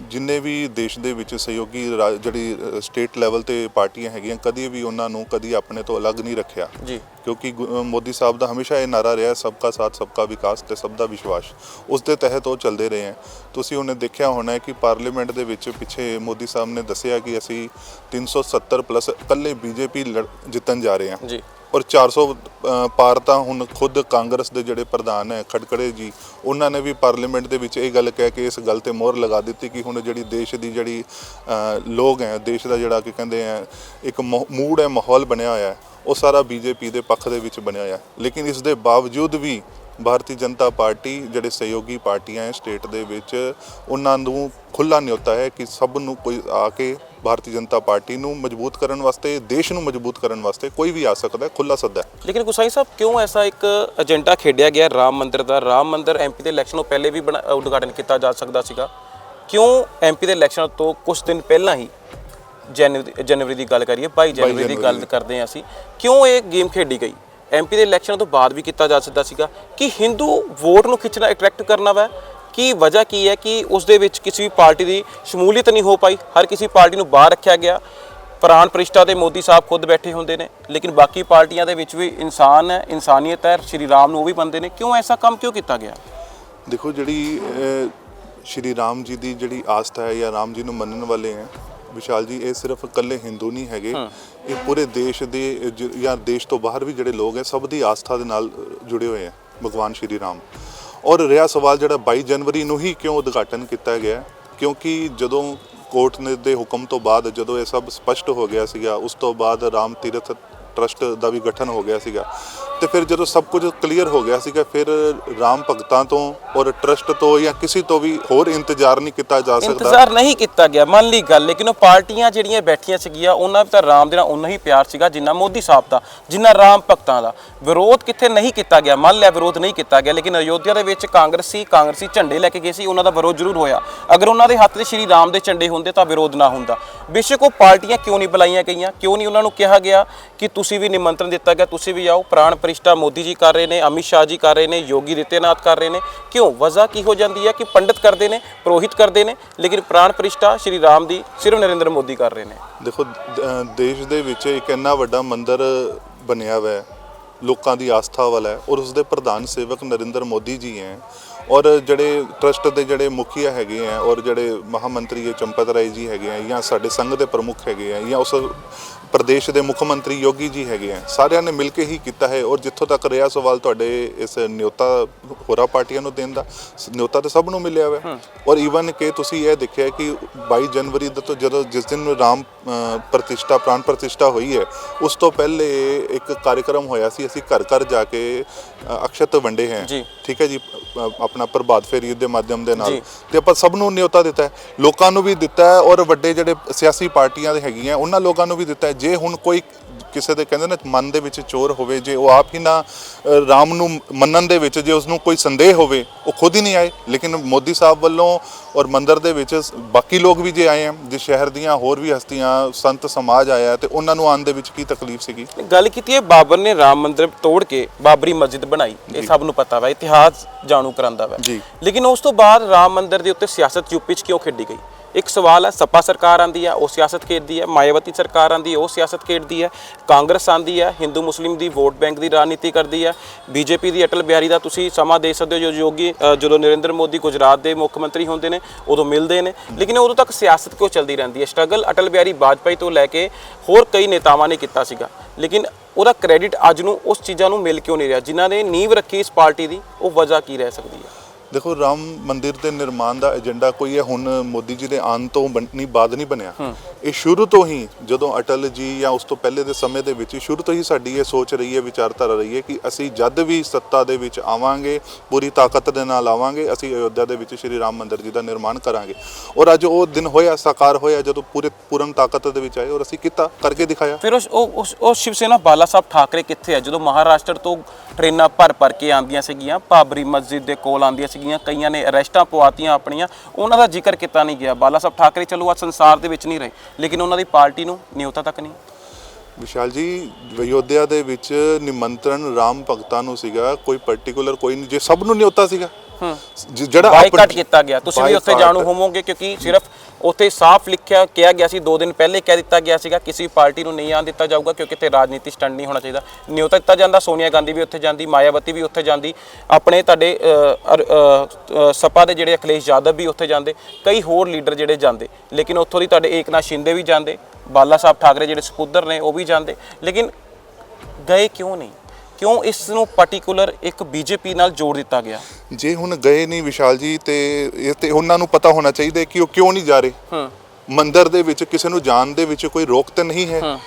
Speaker 1: ਜਿੰਨੇ ਵੀ ਦੇਸ਼ ਦੇ ਵਿੱਚ ਸਹਿਯੋਗੀ ਰਾ- ਜਿਹੜੀ ਸਟੇਟ ਲੈਵਲ ਤੇ ਪਾਰਟੀਆਂ ਹੈਗੀਆਂ ਕਦੀ ਵੀ ਉਹਨਾਂ ਨੂੰ ਕਦੀ ਆਪਣੇ ਤੋਂ ਅਲੱਗ ਨਹੀਂ ਰੱਖਿਆ।
Speaker 2: ਜੀ।
Speaker 1: ਕਿਉਂਕਿ ਗੁ- ਮੋਦੀ ਸਾਹਿਬ ਦਾ ਹਮੇਸ਼ਾ ਇਹ ਨਾਰਾ ਰਿਹਾ ਸਬਕਾ ਸਾਥ ਸਬਕਾ ਵਿਕਾਸ ਤੇ ਸਭ ਦਾ ਵਿਸ਼ਵਾਸ। ਉਸ ਦੇ ਤਹਿਤ ਉਹ ਚੱਲਦੇ ਰਹੇ ਹੈ। ਤੁਸੀਂ ਉਹਨੇ ਦੇਖਿਆ ਹੋਣਾ ਹੈ ਕਿ ਪਾਰਲੀਮੈਂਟ ਦੇ ਵਿੱਚ ਪਿੱਛੇ ਮੋਦੀ ਸਾਹਿਬ ਨੇ ਦੱਸਿਆ ਕਿ ਅਸੀਂ 370 ਪਲੱਸ ਇਕੱਲੇ ਬੀਜੇਪੀ ਜਿੱਤਣ ਜਾ ਰਹੇ ਹਾਂ।
Speaker 2: ਜੀ।
Speaker 1: ਔਰ 400 ਅ, ਪਾਰ ਤਾਂ ਹੁਣ ਖੁਦ ਕਾਂਗਰਸ ਦੇ ਜਿਹੜੇ ਪ੍ਰਧਾਨ ਹੈ ਖੜਕੜੇ ਜੀ ਉਹਨਾਂ ਨੇ ਵੀ ਪਾਰਲੀਮੈਂਟ ਦੇ ਵਿੱਚ ਇਹ ਗੱਲ ਕਹਿ ਕੇ ਇਸ ਗੱਲ ਤੇ ਮੋਹਰ ਲਗਾ ਦਿੱਤੀ ਕਿ ਹੁਣ ਜਿਹੜੀ ਦੇਸ਼ ਦੀ ਜਿਹੜੀ ਲੋਕ ਹੈ ਦੇਸ਼ ਦਾ ਜਿਹੜਾ ਕਿ ਕਹਿੰਦੇ ਆ ਇੱਕ ਮੂਡ ਹੈ ਮਾਹੌਲ ਬਣਿਆ ਹੋਇਆ ਹੈ ਉਹ ਸਾਰਾ ਬੀਜੇਪੀ ਦੇ ਪੱਖ ਦੇ ਵਿੱਚ ਬਣਿਆ ਹੋਇਆ ਲੇਕਿਨ ਇਸ ਦੇ ਬਾਵਜੂਦ ਵੀ ਭਾਰਤੀ ਜਨਤਾ ਪਾਰਟੀ ਜਿਹੜੇ ਸਹਿਯੋਗੀ ਪਾਰਟੀਆਂ ਹੈ ਸਟੇਟ ਦੇ ਵਿੱਚ ਉਹਨਾਂ ਨੂੰ ਖੁੱਲਾ ਨਿਯੋਤਾ ਹੈ ਕਿ ਸਭ ਨੂੰ ਕੋਈ ਆ ਕੇ ਭਾਰਤੀ ਜਨਤਾ ਪਾਰਟੀ ਨੂੰ ਮਜ਼ਬੂਤ ਕਰਨ ਵਾਸਤੇ ਦੇਸ਼ ਨੂੰ ਮਜ਼ਬੂਤ ਕਰਨ ਵਾਸਤੇ ਕੋਈ ਵੀ ਆ ਸਕਦਾ ਹੈ ਖੁੱਲਾ ਸੱਦਾ ਹੈ।
Speaker 2: ਲੇਕਿਨ ਗੁਸਾਈ ਸਾਹਿਬ ਕਿਉਂ ਐਸਾ ਇੱਕ ਏਜੰਡਾ ਖੇਡਿਆ ਗਿਆ ਰਾਮ ਮੰਦਿਰ ਦਾ? ਰਾਮ ਮੰਦਿਰ ਐਮਪੀ ਦੇ ਇਲੈਕਸ਼ਨ ਤੋਂ ਪਹਿਲੇ ਵੀ ਉਦਘਾਟਨ ਕੀਤਾ ਜਾ ਸਕਦਾ ਸੀਗਾ। ਕਿਉਂ ਐਮਪੀ ਦੇ ਇਲੈਕਸ਼ਨ ਤੋਂ ਕੁਝ ਦਿਨ ਪਹਿਲਾਂ ਹੀ ਜਨਵਰੀ ਜਨਵਰੀ ਦੀ ਗੱਲ ਕਰੀਏ 22 ਜਨਵਰੀ ਦੀ ਗੱਲ। ਕਰਦੇ ਹਾਂ ਅਸੀਂ। ਕਿਉਂ ਇਹ ਗੇਮ ਖੇਡੀ ਗਈ? ਐਮਪੀ ਦੇ ਇਲੈਕਸ਼ਨ ਤੋਂ ਬਾਅਦ ਵੀ ਕੀਤਾ ਜਾ ਸਕਦਾ ਸੀਗਾ। ਕਿ ਹਿੰਦੂ ਵੋਟ ਨੂੰ ਖਿੱਚਣਾ ਅਟਰੈਕਟ ਕਰਨਾ ਵਾ? ਕੀ ਵਜ੍ਹਾ ਕੀ ਹੈ ਕਿ ਉਸ ਦੇ ਵਿੱਚ ਕਿਸੇ ਵੀ ਪਾਰਟੀ ਦੀ ਸ਼ਮੂਲੀਅਤ ਨਹੀਂ ਹੋ ਪਾਈ? ਹਰ ਕਿਸੇ ਪਾਰਟੀ ਨੂੰ ਬਾਹਰ ਰੱਖਿਆ ਗਿਆ। ਪ੍ਰਾਣ ਪ੍ਰਿਸ਼ਟਾ ਤੇ ਮੋਦੀ ਸਾਹਿਬ ਖੁਦ ਬੈਠੇ ਹੁੰਦੇ ਨੇ, ਲੇਕਿਨ ਬਾਕੀ ਪਾਰਟੀਆਂ ਦੇ ਵਿੱਚ ਵੀ ਇਨਸਾਨ ਹੈ, ਇਨਸਾਨੀਅਤ ਹੈ, ਸ਼੍ਰੀ ਰਾਮ ਨੂੰ ਉਹ ਵੀ ਬੰਦੇ ਨੇ। ਕਿਉਂ ਐਸਾ ਕੰਮ ਕਿਉਂ ਕੀਤਾ ਗਿਆ?
Speaker 1: ਦੇਖੋ ਜਿਹੜੀ ਸ਼੍ਰੀ ਰਾਮ ਜੀ ਦੀ ਜਿਹੜੀ ਆਸਥਾ ਹੈ ਜਾਂ ਰਾਮ ਜੀ ਨੂੰ ਮੰਨਣ ਵਾਲੇ ਹੈ ਵਿਸ਼ਾਲ ਜੀ ਇਹ ਸਿਰਫ ਇਕੱਲੇ ਹਿੰਦੂ ਨਹੀਂ ਹੈਗੇ। ਇਹ ਪੂਰੇ ਦੇਸ਼ ਦੇ ਜ- ਜਾਂ ਦੇਸ਼ ਤੋਂ ਬਾਹਰ ਵੀ ਜਿਹੜੇ ਲੋਕ ਹੈ ਸਭ ਦੀ ਆਸਥਾ ਦੇ ਨਾਲ ਜੁੜੇ ਹੋਏ ਹੈ ਭਗਵਾਨ ਸ਼੍ਰੀ ਰਾਮ। ਔਰ ਰਿਹਾ ਸਵਾਲ ਜਿਹੜਾ 22 ਜਨਵਰੀ ਨੂੰ ਹੀ ਕਿਉਂ ਉਦਘਾਟਨ ਕੀਤਾ ਗਿਆ ਹੈ? ਕਿਉਂਕਿ ਜਦੋਂ ਕੋਰਟ ਨੇ ਦੇ ਹੁਕਮ ਤੋਂ ਬਾਅਦ ਜਦੋਂ ਇਹ ਸਭ ਸਪਸ਼ਟ ਹੋ ਗਿਆ ਸੀਗਾ ਉਸ ਤੋਂ ਬਾਅਦ ਰਾਮ ਤੀਰਥ ਟਰਸਟ ਦਾ ਵੀ ਗਠਨ ਹੋ ਗਿਆ ਸੀਗਾ। ਤੇ ਫਿਰ ਜਦੋਂ ਸਭ ਕੁਝ ਕਲੀਅਰ ਹੋ ਗਿਆ ਸੀਗਾ, ਫਿਰ ਰਾਮ ਭਗਤਾਂ ਤੋਂ ਔਰ ਟਰਸਟ ਤੋਂ ਜਾਂ ਕਿਸੇ ਤੋਂ ਵੀ ਹੋਰ ਇੰਤਜ਼ਾਰ ਨਹੀਂ ਕੀਤਾ ਜਾ ਸਕਦਾ।
Speaker 2: ਇੰਤਜ਼ਾਰ ਨਹੀਂ ਕੀਤਾ ਗਿਆ, ਮੰਨ ਲਈ ਗੱਲ, ਲੇਕਿਨ ਉਹ ਪਾਰਟੀਆਂ ਜਿਹੜੀਆਂ ਬੈਠੀਆਂ ਸੀਗੀਆਂ, ਉਹਨਾਂ ਤਾਂ ਰਾਮ ਦੇ ਨਾਲ ਉਨਾ ਹੀ ਪਿਆਰ ਸੀਗਾ ਜਿੰਨਾ ਮੋਦੀ ਸਾਹਿਬ ਦਾ, ਜਿੰਨਾ ਰਾਮ ਭਗਤਾਂ ਦਾ। ਵਿਰੋਧ ਕਿੱਥੇ ਨਹੀਂ ਕੀਤਾ ਗਿਆ, ਮੰਨ ਲਿਆ ਵਿਰੋਧ ਨਹੀਂ ਕੀਤਾ ਗਿਆ, ਲੇਕਿਨ ਅਯੋਧਿਆ ਦੇ ਵਿੱਚ ਕਾਂਗਰਸੀ ਕਾਂਗਰਸੀ ਝੰਡੇ ਲੈ ਕੇ ਗਏ ਸੀ, ਉਹਨਾਂ ਦਾ ਵਿਰੋਧ ਜ਼ਰੂਰ ਹੋਇਆ। ਅਗਰ ਉਹਨਾਂ ਦੇ ਹੱਥ 'ਤੇ ਸ਼੍ਰੀ ਰਾਮ ਦੇ ਝੰਡੇ ਹੁੰਦੇ ਤਾਂ ਵਿਰੋਧ ਨਾ ਹੁੰਦਾ। ਬੇਸ਼ੱਕ ਉਹ ਪਾਰਟੀਆਂ ਕਿਉਂ ਨਹੀਂ ਬੁਲਾਈਆਂ ਗਈਆਂ, ਕਿਉਂ ਨਹੀਂ ਉਹਨਾਂ ਨੂੰ ਕਿਹਾ ਗਿਆ ਕਿ ਤੁਸੀਂ ਵੀ ਨਿਮੰਤਰਣ ਦਿੱਤਾ ਗਿਆ, ਤੁਸੀਂ ਵੀ ਆਓ, ਪ੍ਰਾਣ ਪ੍ਰਿਸ਼ਟਾ ਮੋਦੀ ਜੀ ਕਰ ਰਹੇ ਨੇ, ਅਮਿਤ ਸ਼ਾਹ ਜੀ ਕਰ ਰਹੇ ਨੇ, ਯੋਗੀ ਦਿੱਤੇਨਾਥ ਕਰ ਰਹੇ ਨੇ। ਕਿਉਂ? ਵਜ੍ਹਾ ਕੀ ਹੋ ਜਾਂਦੀ ਹੈ ਕਿ ਪੰਡਿਤ ਕਰਦੇ ਨੇ, ਪ੍ਰੋਹਿਤ ਕਰਦੇ ਨੇ, ਲੇਕਿਨ ਪ੍ਰਾਣ ਪ੍ਰਿਸ਼ਟਾ ਸ਼੍ਰੀ ਰਾਮ ਦੀ ਸਿਰਫ ਨਰਿੰਦਰ ਮੋਦੀ ਕਰ ਰਹੇ ਨੇ।
Speaker 1: ਦੇਖੋ ਦੇਸ਼ ਦੇ ਵਿੱਚ ਇੱਕ ਇੰਨਾ ਵੱਡਾ ਮੰਦਿਰ ਬਣਿਆ ਹੋਇਆ ਹੈ, ਲੋਕਾਂ ਦੀ ਆਸਥਾ ਵਾਲਾ ਹੈ ਔਰ ਉਸ ਦੇ ਪ੍ਰਧਾਨ ਸੇਵਕ ਨਰਿੰਦਰ ਮੋਦੀ ਜੀ ਹੈ। ਔਰ ਜਿਹੜੇ ਟਰਸਟ ਦੇ ਜਿਹੜੇ ਮੁਖੀਆ ਹੈਗੇ ਆ ਔਰ ਜਿਹੜੇ ਮਹਾਮੰਤਰੀ ਹੈ ਚੰਪਤ ਰਾਏ ਜੀ ਹੈਗੇ ਆ ਜਾਂ ਸਾਡੇ ਸੰਘ ਦੇ ਪ੍ਰਮੁੱਖ ਹੈਗੇ ਆ ਜਾਂ ਉਸ ਪ੍ਰਦੇਸ਼ ਦੇ ਮੁੱਖ ਮੰਤਰੀ ਯੋਗੀ ਜੀ ਹੈਗੇ ਆ ਸਾਰਿਆਂ ਨੇ ਮਿਲ ਕੇ ਹੀ ਕੀਤਾ ਹੈ। ਔਰ ਜਿੱਥੋਂ ਤੱਕ ਰਿਹਾ ਸਵਾਲ ਤੁਹਾਡੇ ਇਸ ਨਿਯੋਤਾ ਹੋਰਾਂ ਪਾਰਟੀਆਂ ਨੂੰ ਦੇਣ ਦਾ ਨਿਯੋਤਾ ਤਾਂ ਸਭ ਨੂੰ ਮਿਲਿਆ ਹੋਇਆ ਔਰ ਈਵਨ ਕਿ ਤੁਸੀਂ ਇਹ ਦੇਖਿਆ ਕਿ 22 ਜਨਵਰੀ ਦਾ ਤੋਂ ਜਦੋਂ ਜਿਸ ਦਿਨ ਰਾਮ ਪ੍ਰਤਿਸ਼ਠਾ ਪ੍ਰਾਣ ਪ੍ਰਤਿਸ਼ਠਾ ਹੋਈ ਹੈ ਉਸ ਤੋਂ ਪਹਿਲੇ ਇੱਕ ਕਾਰਜਕ੍ਰਮ ਹੋਇਆ ਸੀ ਅਸੀਂ ਘਰ ਘਰ ਜਾ ਕੇ ਅਕਸ਼ਤ ਵੰਡੇ ਹੈ। ਠੀਕ ਹੈ ਜੀ? ਅ, ਆਪਣਾ ਪ੍ਰਭਾਤ ਫੇਰੀ ਦੇ ਮਾਧਿਅਮ ਦੇ ਨਾਲ। ਤੇ ਆਪਾਂ ਸਭ ਨੂੰ ਨਿਯੋਤਾ ਦਿੱਤਾ ਹੈ ਲੋਕਾਂ ਨੂੰ ਵੀ ਦਿੱਤਾ ਹੈ ਔਰ ਵੱਡੇ ਜਿਹੜੇ ਸਿਆਸੀ ਪਾਰਟੀਆਂ ਦੇ ਹੈਗੀਆਂ ਉਹਨਾਂ ਲੋਕਾਂ ਨੂੰ ਵੀ ਦਿੱਤਾ ਹੈ ਜੇ ਹੁਣ ਕੋਈ ਕਿਸੇ ਦੇ ਕਹਿੰਦੇ ਨੇ ਮਨ ਦੇ ਵਿੱਚ ਚੋਰ ਹੋਵੇ ਜੇ ਉਹ ਆਪ ਹੀ ਨਾ ਰਾਮ ਨੂੰ ਮੰਨਣ ਦੇ ਵਿੱਚ ਜੇ ਉਸ ਨੂੰ ਕੋਈ ਸੰਦੇਹ ਹੋਵੇ ਉਹ ਖੁਦ ਹੀ ਨਹੀਂ ਆਏ। ਲੇਕਿਨ ਮੋਦੀ ਸਾਹਿਬ ਵੱਲੋਂ ਔਰ ਮੰਦਿਰ ਦੇ ਵਿੱਚ ਬਾਕੀ ਲੋਕ ਵੀ ਜੇ ਆਏ ਆ ਜੇ ਸ਼ਹਿਰ ਦੀਆਂ ਹੋਰ ਵੀ ਹਸਤੀਆਂ ਸੰਤ ਸਮਾਜ ਆਇਆ ਤੇ ਉਹਨਾਂ ਨੂੰ ਆਉਣ ਦੇ ਵਿੱਚ ਕੀ ਤਕਲੀਫ ਸੀਗੀ?
Speaker 2: ਗੱਲ ਕੀਤੀ ਹੈ ਬਾਬਰ ਨੇ ਰਾਮ ਮੰਦਿਰ ਤੋੜ ਕੇ ਬਾਬਰੀ ਮਸਜਿਦ ਬਣਾਈ। ਇਹ ਸਭ ਨੂੰ ਪਤਾ ਵਾ ਇਤਿਹਾਸ ਜਾਣੂ ਕਰਾਂਦਾ ਵਾ। ਲੇਕਿਨ ਉਸ ਤੋਂ ਬਾਅਦ ਰਾਮ ਮੰਦਿਰ ਦੇ ਉੱਤੇ ਸਿਆਸਤ ਯੂਪੀ 'ਚ ਕਿਉਂ ਖੇਡੀ ਗਈ? ਇੱਕ ਸਵਾਲ ਹੈ, ਸਪਾ ਸਰਕਾਰ ਆਂਦੀ ਹੈ, ਉਹ ਸਿਆਸਤ ਖੇਡਦੀ ਹੈ, ਮਾਇਆਵਤੀ ਸਰਕਾਰ ਆਂਦੀ ਹੈ, ਉਹ ਸਿਆਸਤ ਖੇਡਦੀ ਹੈ, ਕਾਂਗਰਸ ਆਂਦੀ ਹੈ, ਹਿੰਦੂ ਮੁਸਲਿਮ ਦੀ ਵੋਟ ਬੈਂਕ ਦੀ ਰਾਜਨੀਤੀ ਕਰਦੀ ਹੈ, ਬੀਜੇਪੀ ਦੀ ਅਟਲ ਬਿਹਾਰੀ ਦਾ ਤੁਸੀਂ ਸਮਾਂ ਦੇ ਸਕਦੇ ਹੋ, ਜੋ ਯੋਗੀ ਜਦੋਂ ਨਰਿੰਦਰ ਮੋਦੀ ਗੁਜਰਾਤ ਦੇ ਮੁੱਖ ਮੰਤਰੀ ਹੁੰਦੇ ਨੇ, ਉਦੋਂ ਮਿਲਦੇ ਨੇ, ਲੇਕਿਨ ਉਦੋਂ ਤੱਕ ਸਿਆਸਤ ਕਿਉਂ ਚੱਲਦੀ ਰਹਿੰਦੀ ਹੈ? ਸਟਰਗਲ ਅਟਲ ਬਿਹਾਰੀ ਵਾਜਪਾਈ ਤੋਂ ਲੈ ਕੇ ਹੋਰ ਕਈ ਨੇਤਾਵਾਂ ਨੇ ਕੀਤਾ ਸੀਗਾ, ਲੇਕਿਨ ਉਹਦਾ ਕ੍ਰੈਡਿਟ ਅੱਜ ਨੂੰ ਉਸ ਚੀਜ਼ਾਂ ਨੂੰ ਮਿਲ ਕਿਉਂ ਨਹੀਂ ਰਿਹਾ? ਜਿਨ੍ਹਾਂ ਨੇ ਨੀਂਵ ਰੱਖੀ ਇਸ ਪਾਰਟੀ ਦੀ, ਉਹ ਵਜ੍ਹਾ ਕੀ ਰਹਿ ਸਕਦੀ ਹੈ?
Speaker 1: ਦੇਖੋ ਰਾਮ ਮੰਦਿਰ ਦੇ ਨਿਰਮਾਣ ਦਾ ਏਜੰਡਾ ਕੋਈ ਹੈ ਹੁਣ ਮੋਦੀ ਜੀ ਦੇ ਆਉਣ ਤੋਂ ਨਹੀਂ ਬਾਅਦ ਨਹੀਂ ਬਣਿਆ। ਇਹ ਸ਼ੁਰੂ ਤੋਂ ਹੀ ਜਦੋਂ ਅਟਲ ਜੀ ਜਾਂ ਉਸ ਤੋਂ ਪਹਿਲੇ ਦੇ ਸਮੇਂ ਦੇ ਵਿੱਚ ਸ਼ੁਰੂ ਤੋਂ ਹੀ ਸਾਡੀ ਇਹ ਸੋਚ ਰਹੀ ਹੈ ਵਿਚਾਰਧਾਰਾ ਰਹੀ ਹੈ ਕਿ ਅਸੀਂ ਜਦ ਵੀ ਸੱਤਾ ਦੇ ਵਿੱਚ ਆਵਾਂਗੇ ਪੂਰੀ ਤਾਕਤ ਦੇ ਨਾਲ ਆਵਾਂਗੇ ਅਸੀਂ ਅਯੋਧਿਆ ਦੇ ਵਿੱਚ ਸ਼੍ਰੀ ਰਾਮ ਮੰਦਿਰ ਜੀ ਦਾ ਨਿਰਮਾਣ ਕਰਾਂਗੇ। ਔਰ ਅੱਜ ਉਹ ਦਿਨ ਹੋਇਆ ਸਾਕਾਰ ਹੋਇਆ ਜਦੋਂ ਪੂਰੇ ਪੂਰਨ ਤਾਕਤ ਦੇ ਵਿੱਚ ਆਏ ਔਰ ਅਸੀਂ ਕੀਤਾ ਕਰਕੇ ਦਿਖਾਇਆ।
Speaker 2: ਫਿਰ ਉਸ ਉਹ ਉਸ- ਉਹ ਸ਼ਿਵ ਸੇਨਾ ਬਾਲਾ ਸਾਹਿਬ ਠਾਕਰੇ ਕਿੱਥੇ ਹੈ ਜਦੋਂ ਮਹਾਰਾਸ਼ਟਰ ਤੋਂ ਟ੍ਰੇਨਾਂ ਭਰ ਭਰ ਕੇ ਆਉਂਦੀਆਂ ਸੀਗੀਆਂ ਬਾਬਰੀ ਮਸਜਿਦ ਦੇ ਕੋਲ ਆਉਂਦੀਆਂ ਸੀਗੀਆਂ ਕਈਆਂ ਨੇ ਅਰੈਸਟਾਂ ਪਵਾਤੀਆਂ ਆਪਣੀਆਂ, ਉਹਨਾਂ ਦਾ ਜ਼ਿਕਰ ਕੀਤਾ ਨਹੀਂ ਗਿਆ। ਬਾਲਾ ਸਾਹਿਬ ਠਾਕਰੇ, ਚਲੋ ਅੱਜ ਸੰਸਾਰ ਦੇ ਵਿੱਚ ਨਹੀਂ ਰਹੇ, ਲੇਕਿਨ ਉਹਨਾਂ ਦੀ ਪਾਰਟੀ ਨੂੰ ਨਿਯੋਤਾ ਤੱਕ ਨਹੀਂ।
Speaker 1: ਵਿਸ਼ਾਲ ਜੀ, ਅਯੋਧਿਆ ਦੇ ਵਿੱਚ ਨਿਮੰਤਰਣ ਰਾਮ ਭਗਤਾਂ ਨੂੰ ਸੀਗਾ, ਕੋਈ ਪਾਰਟਿਕੂਲਰ ਕੋਈ ਨਹੀਂ, ਜੇ ਸਭ ਨੂੰ ਨਿਯੋਤਾ ਸੀਗਾ। ਜ- ਜਿਹੜਾ
Speaker 2: ਬਾਈਕਾਟ
Speaker 1: ਆਪਣ-
Speaker 2: ਕੀਤਾ ਗਿਆ। ਤੁਸੀਂ ਵੀ ਉੱਥੇ
Speaker 1: ਬਾਈਕਾਟ।
Speaker 2: ਜਾਣੂ ਹੋਵੋਗੇ ਕਿਉਂਕਿ ਸਿਰਫ ਉੱਥੇ ਸਾਫ਼ ਲਿਖਿਆ ਕਿਹਾ ਗਿਆ ਸੀ 2 ਦਿਨ ਪਹਿਲੇ ਕਹਿ ਦਿੱਤਾ ਗਿਆ ਸੀਗਾ ਕਿਸੇ ਵੀ ਪਾਰਟੀ ਨੂੰ ਨਹੀਂ ਆਉਣ ਦਿੱਤਾ ਜਾਊਗਾ ਕਿਉਂਕਿ ਇੱਥੇ ਰਾਜਨੀਤੀ ਸਟੰਡ ਨਹੀਂ ਹੋਣਾ ਚਾਹੀਦਾ। ਨਿਯੋਤਾ ਦਿੱਤਾ ਜਾਂਦਾ ਸੋਨੀਆ ਗਾਂਧੀ ਵੀ ਉੱਥੇ ਜਾਂਦੀ ਮਾਇਆਵਤੀ ਵੀ ਉੱਥੇ ਜਾਂਦੀ ਆਪਣੇ ਤੁਹਾਡੇ ਅ, ਅਰ- ਅ, ਅ, ਸਪਾ ਦੇ ਜਿਹੜੇ ਅਖਿਲੇਸ਼ ਯਾਦਵ ਵੀ ਉੱਥੇ ਜਾਂਦੇ ਕਈ ਹੋਰ ਲੀਡਰ ਜਿਹੜੇ ਜਾਂਦੇ ਲੇਕਿਨ ਉੱਥੋਂ ਦੀ ਤੁਹਾਡੇ ਏਕਨਾਥ ਸ਼ਿੰਦੇ ਵੀ ਜਾਂਦੇ ਬਾਲਾ ਸਾਹਿਬ ਠਾਕਰੇ ਜਿਹੜੇ ਸਪੁੱਦਰ ਨੇ ਉਹ ਵੀ ਜਾਂਦੇ। ਲੇਕਿਨ ਗਏ ਕਿਉਂ ਨਹੀਂ? ਕਿਉਂ ਇਸ ਨੂੰ ਪਾਰਟਿਕੂਲਰ ਇੱਕ ਬੀਜੇਪੀ ਨਾਲ ਜੋੜ ਦਿੱਤਾ ਗਿਆ?
Speaker 1: ਜੇ ਹੁਣ ਗਏ ਨਹੀਂ ਵਿਸ਼ਾਲ ਜੀ ਤੇ ਇਹ ਤੇ ਉਹਨਾਂ ਨੂੰ ਪਤਾ ਹੋਣਾ ਚਾਹੀਦਾ ਕਿ ਉਹ ਕਿਉਂ ਨਹੀਂ ਜਾ ਰਹੇ।
Speaker 2: ਹੂੰ।
Speaker 1: ਮੰਦਿਰ ਦੇ ਵਿੱਚ ਕਿਸੇ ਨੂੰ ਜਾਣ ਦੇ ਵਿੱਚ ਕੋਈ ਰੋਕ ਤੇ ਨਹੀਂ ਹੈ।
Speaker 2: ਹੂੰ।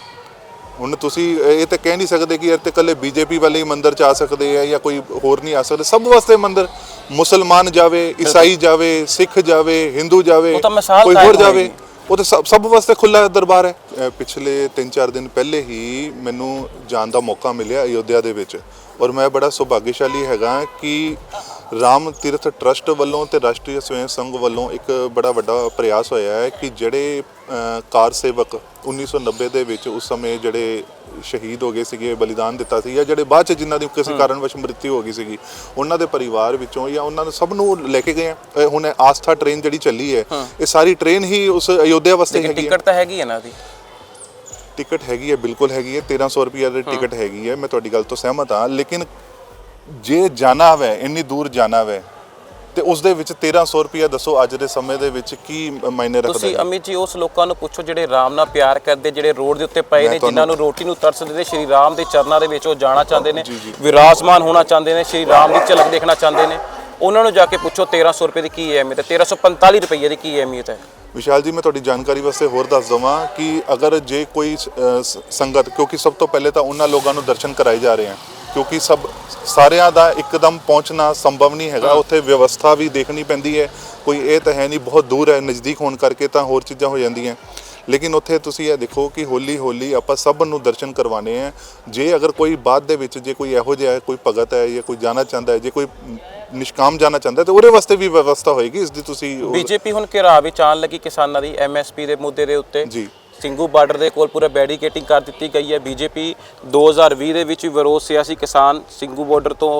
Speaker 1: ਹੁਣ ਤੁਸੀਂ ਇਹ ਤਾਂ ਕਹਿ ਨਹੀਂ ਸਕਦੇ ਕਿ ਇਹ ਤੇ ਕੱਲੇ ਬੀਜੇਪੀ ਵਾਲੇ ਹੀ ਮੰਦਿਰ ਚ ਆ ਸਕਦੇ ਆ ਜਾਂ ਕੋਈ ਹੋਰ ਨਹੀਂ ਆ ਸਕਦੇ। ਸਭ ਵਾਸਤੇ ਮੰਦਿਰ। ਮੁਸਲਮਾਨ ਜਾਵੇ ਈਸਾਈ ਜਾਵੇ ਸਿੱਖ ਜਾਵੇ ਹਿੰਦੂ ਜਾਵੇ ਕੋਈ ਹੋਰ ਜਾਵੇ। ਉਹ ਤਾਂ ਸਭ ਵਾਸਤੇ ਖੁੱਲਾ ਦਰਬਾਰ ਹੈ। ਪਿਛਲੇ 3-4 ਦਿਨ ਪਹਿਲੇ ਹੀ ਮੈਨੂੰ ਜਾਣ ਦਾ ਮੌਕਾ ਮਿਲਿਆ ਅਯੋਧਿਆ ਦੇ ਵਿੱਚ। ਔਰ ਮੈਂ ਬੜਾ ਸੁਭਾਗਿਆਸ਼ਾਲੀ ਹੈਗਾ ਕਿ ਰਾਮ ਤੀਰਥ ਟਰਸਟ ਵੱਲੋਂ ਤੇ ਰਾਸ਼ਟਰੀ ਸਵੈਂ ਸੰਘ ਵੱਲੋਂ ਇੱਕ ਬੜਾ ਵੱਡਾ ਪ੍ਰਯਾਸ ਹੋਇਆ ਹੈ ਕਿ ਜਿਹੜੇ ਕਾਰ ਸੇਵਕ 1990 ਦੇ ਵਿੱਚ ਉਸ ਸਮੇਂ ਜਿਹੜੇ ਸ਼ਹੀਦ ਹੋ ਗਏ ਸੀਗੇ ਬਲੀਦਾਨ ਦਿੱਤਾ ਸੀ ਜਾਂ ਜਿਹੜੇ ਬਾਅਦ ਚ ਜਿਨ੍ਹਾਂ ਦੀ ਕਿਸੇ ਕਾਰਨਵਸ਼ ਮ੍ਰਿਤੂ ਹੋ ਗਈ ਸੀਗੀ ਉਹਨਾਂ ਦੇ ਪਰਿਵਾਰ ਵਿੱਚੋਂ ਜਾਂ ਉਹਨਾਂ ਨੂੰ ਸਭ ਨੂੰ ਲੈ ਕੇ ਗਏ ਆ। ਹੁਣ ਇਹ ਆਸਥਾ ਟ੍ਰੇਨ ਜਿਹੜੀ ਚੱਲੀ ਹੈ ਇਹ ਸਾਰੀ ਟ੍ਰੇਨ ਹੀ ਉਸ ਅਯੋਧਿਆ ਵਾਸਤੇ
Speaker 2: ਲੇਕਿਨ
Speaker 1: ਹੈਗੀ ਹੈ।
Speaker 2: ਟਿਕਟ ਤਾਂ ਹੈਗੀ ਹੈ ਨਾ ਦੀ
Speaker 1: ਟਿਕਟ ਹੈਗੀ ਹੈ ਬਿਲਕੁਲ ਹੈਗੀ ਹੈ। 1300 ਰੁਪਏ ਦੀ ਟਿਕਟ ਹੈਗੀ ਹੈ ਮੈਂ ਤੁਹਾਡੀ ਗੱਲ ਤੋਂ ਸਹਿਮਤ ਹਾਂ। ਲੇਕਿਨ ਜੇ ਜਾਣਾ ਹੈ ਇੰਨੀ ਦੂਰ ਜਾਣਾ ਹੈ ਤੇ ਉਸ ਦੇ ਵਿੱਚ 1300 ਰੁਪਏ ਦੱਸੋ ਅੱਜ ਦੇ ਸਮੇਂ ਦੇ ਵਿੱਚ ਕੀ ਮਾਇਨੇ ਰੱਖਦਾ
Speaker 2: ਤੁਸੀਂ ਅਮਿਤ ਜੀ ਉਸ ਲੋਕਾਂ ਨੂੰ ਪੁੱਛੋ ਜਿਹੜੇ ਰਾਮ ਨਾਲ ਪਿਆਰ ਕਰਦੇ ਜਿਹੜੇ ਰੋਡ ਦੇ ਉੱਤੇ ਪਏ ਨੇ ਜਿਨ੍ਹਾਂ ਨੂੰ ਰੋਟੀ ਨੂੰ ਤਰਸਦੇ ਨੇ ਸ਼੍ਰੀ ਰਾਮ ਦੇ ਚਰਨਾਂ ਦੇ ਵਿੱਚ ਉਹ ਜਾਣਾ ਚਾਹੁੰਦੇ ਨੇ। ਵਿਰਾਜਮਾਨ ਹੋਣਾ ਚਾਹੁੰਦੇ ਨੇ ਸ਼੍ਰੀ ਰਾਮ ਦੀ ਝਲਕ ਦੇਖਣਾ ਚਾਹੁੰਦੇ ਨੇ। ਉਹਨਾਂ ਨੂੰ ਜਾ ਕੇ ਪੁੱਛੋ 1300 ਰੁਪਏ ਦੀ ਕੀ ਅਹਿਮੀਅਤ ਹੈ 1345 ਰੁਪਏ ਦੀ ਕੀ ਅਹਿਮੀਅਤ ਹੈ।
Speaker 1: ਵਿਸ਼ਾਲ ਜੀ ਮੈਂ ਤੁਹਾਡੀ ਜਾਣਕਾਰੀ ਵਾਸਤੇ ਹੋਰ ਦੱਸ ਦਵਾਂ ਕਿ ਅਗਰ ਜੇ ਕੋਈ ਸੰਗਤ ਕਿਉਂਕਿ ਸਭ ਤੋਂ ਪਹਿਲੇ ਤਾਂ ਉਹਨਾਂ ਲੋਕਾਂ ਨੂੰ ਦਰਸ਼ਨ ਕਰਾਏ ਜਾ ਰਹੇ ਹਨ ਕਿਉਂਕਿ ਸਭ ਸਾਰਿਆਂ ਦਾ ਇੱਕਦਮ ਪਹੁੰਚਣਾ ਸੰਭਵ ਨਹੀਂ ਹੈਗਾ। ਉੱਥੇ ਵਿਵਸਥਾ ਵੀ ਦੇਖਣੀ ਪੈਂਦੀ ਹੈ। ਕੋਈ ਇਹ ਤਾਂ ਹੈ ਨਹੀਂ ਬਹੁਤ ਦੂਰ ਹੈ ਨਜ਼ਦੀਕ ਹੋਣ ਕਰਕੇ ਤਾਂ ਹੋਰ ਚੀਜ਼ਾਂ ਹੋ ਜਾਂਦੀਆਂ। ਲੇਕਿਨ ਉੱਥੇ ਤੁਸੀਂ ਇਹ ਦੇਖੋ ਕਿ ਹੌਲੀ ਹੌਲੀ ਆਪਾਂ ਸਭ ਨੂੰ ਦਰਸ਼ਨ ਕਰਵਾਣੇ ਆ। ਜੇ ਅਗਰ ਕੋਈ ਬਾਅਦ ਦੇ ਵਿੱਚ ਜੇ ਕੋਈ ਇਹੋ ਜਿਹਾ ਕੋਈ ਭਗਤ ਹੈ ਜਾਂ ਕੋਈ ਜਾਣਾ ਚਾਹੁੰਦਾ ਹੈ ਜੇ ਕੋਈ ਨਿਸ਼ਕਾਮ ਜਾਣਾ ਚਾਹੁੰਦਾ ਹੈ ਤੇ ਉਹਦੇ ਵਾਸਤੇ ਵੀ ਵਿਵਸਥਾ ਹੋਏਗੀ ਇਸ ਦੀ ਤੁਸੀਂ
Speaker 2: ਬੀਜੇਪੀ ਹੁਣ ਘਿਰਾ ਵਿੱਚ ਆਉਣ ਲੱਗੀ ਕਿਸਾਨਾਂ ਦੀ ਐਮਐਸਪੀ ਦੇ ਮੁੱਦੇ ਦੇ ਉੱਤੇ।
Speaker 1: ਜੀ।
Speaker 2: ਸਿੰਘੂ ਬਾਰਡਰ ਦੇ ਕੋਲ ਪੂਰਾ ਬੈਰੀਕੇਟਿੰਗ ਕਰ ਦਿੱਤੀ ਗਈ ਹੈ। ਬੀਜੇਪੀ 2020 ਦੇ ਵਿੱਚ ਵੀ ਵਿਰੋਧ ਸਿਆਸੀ ਕਿਸਾਨ ਸਿੰਘੂ ਬਾਰਡਰ ਤੋਂ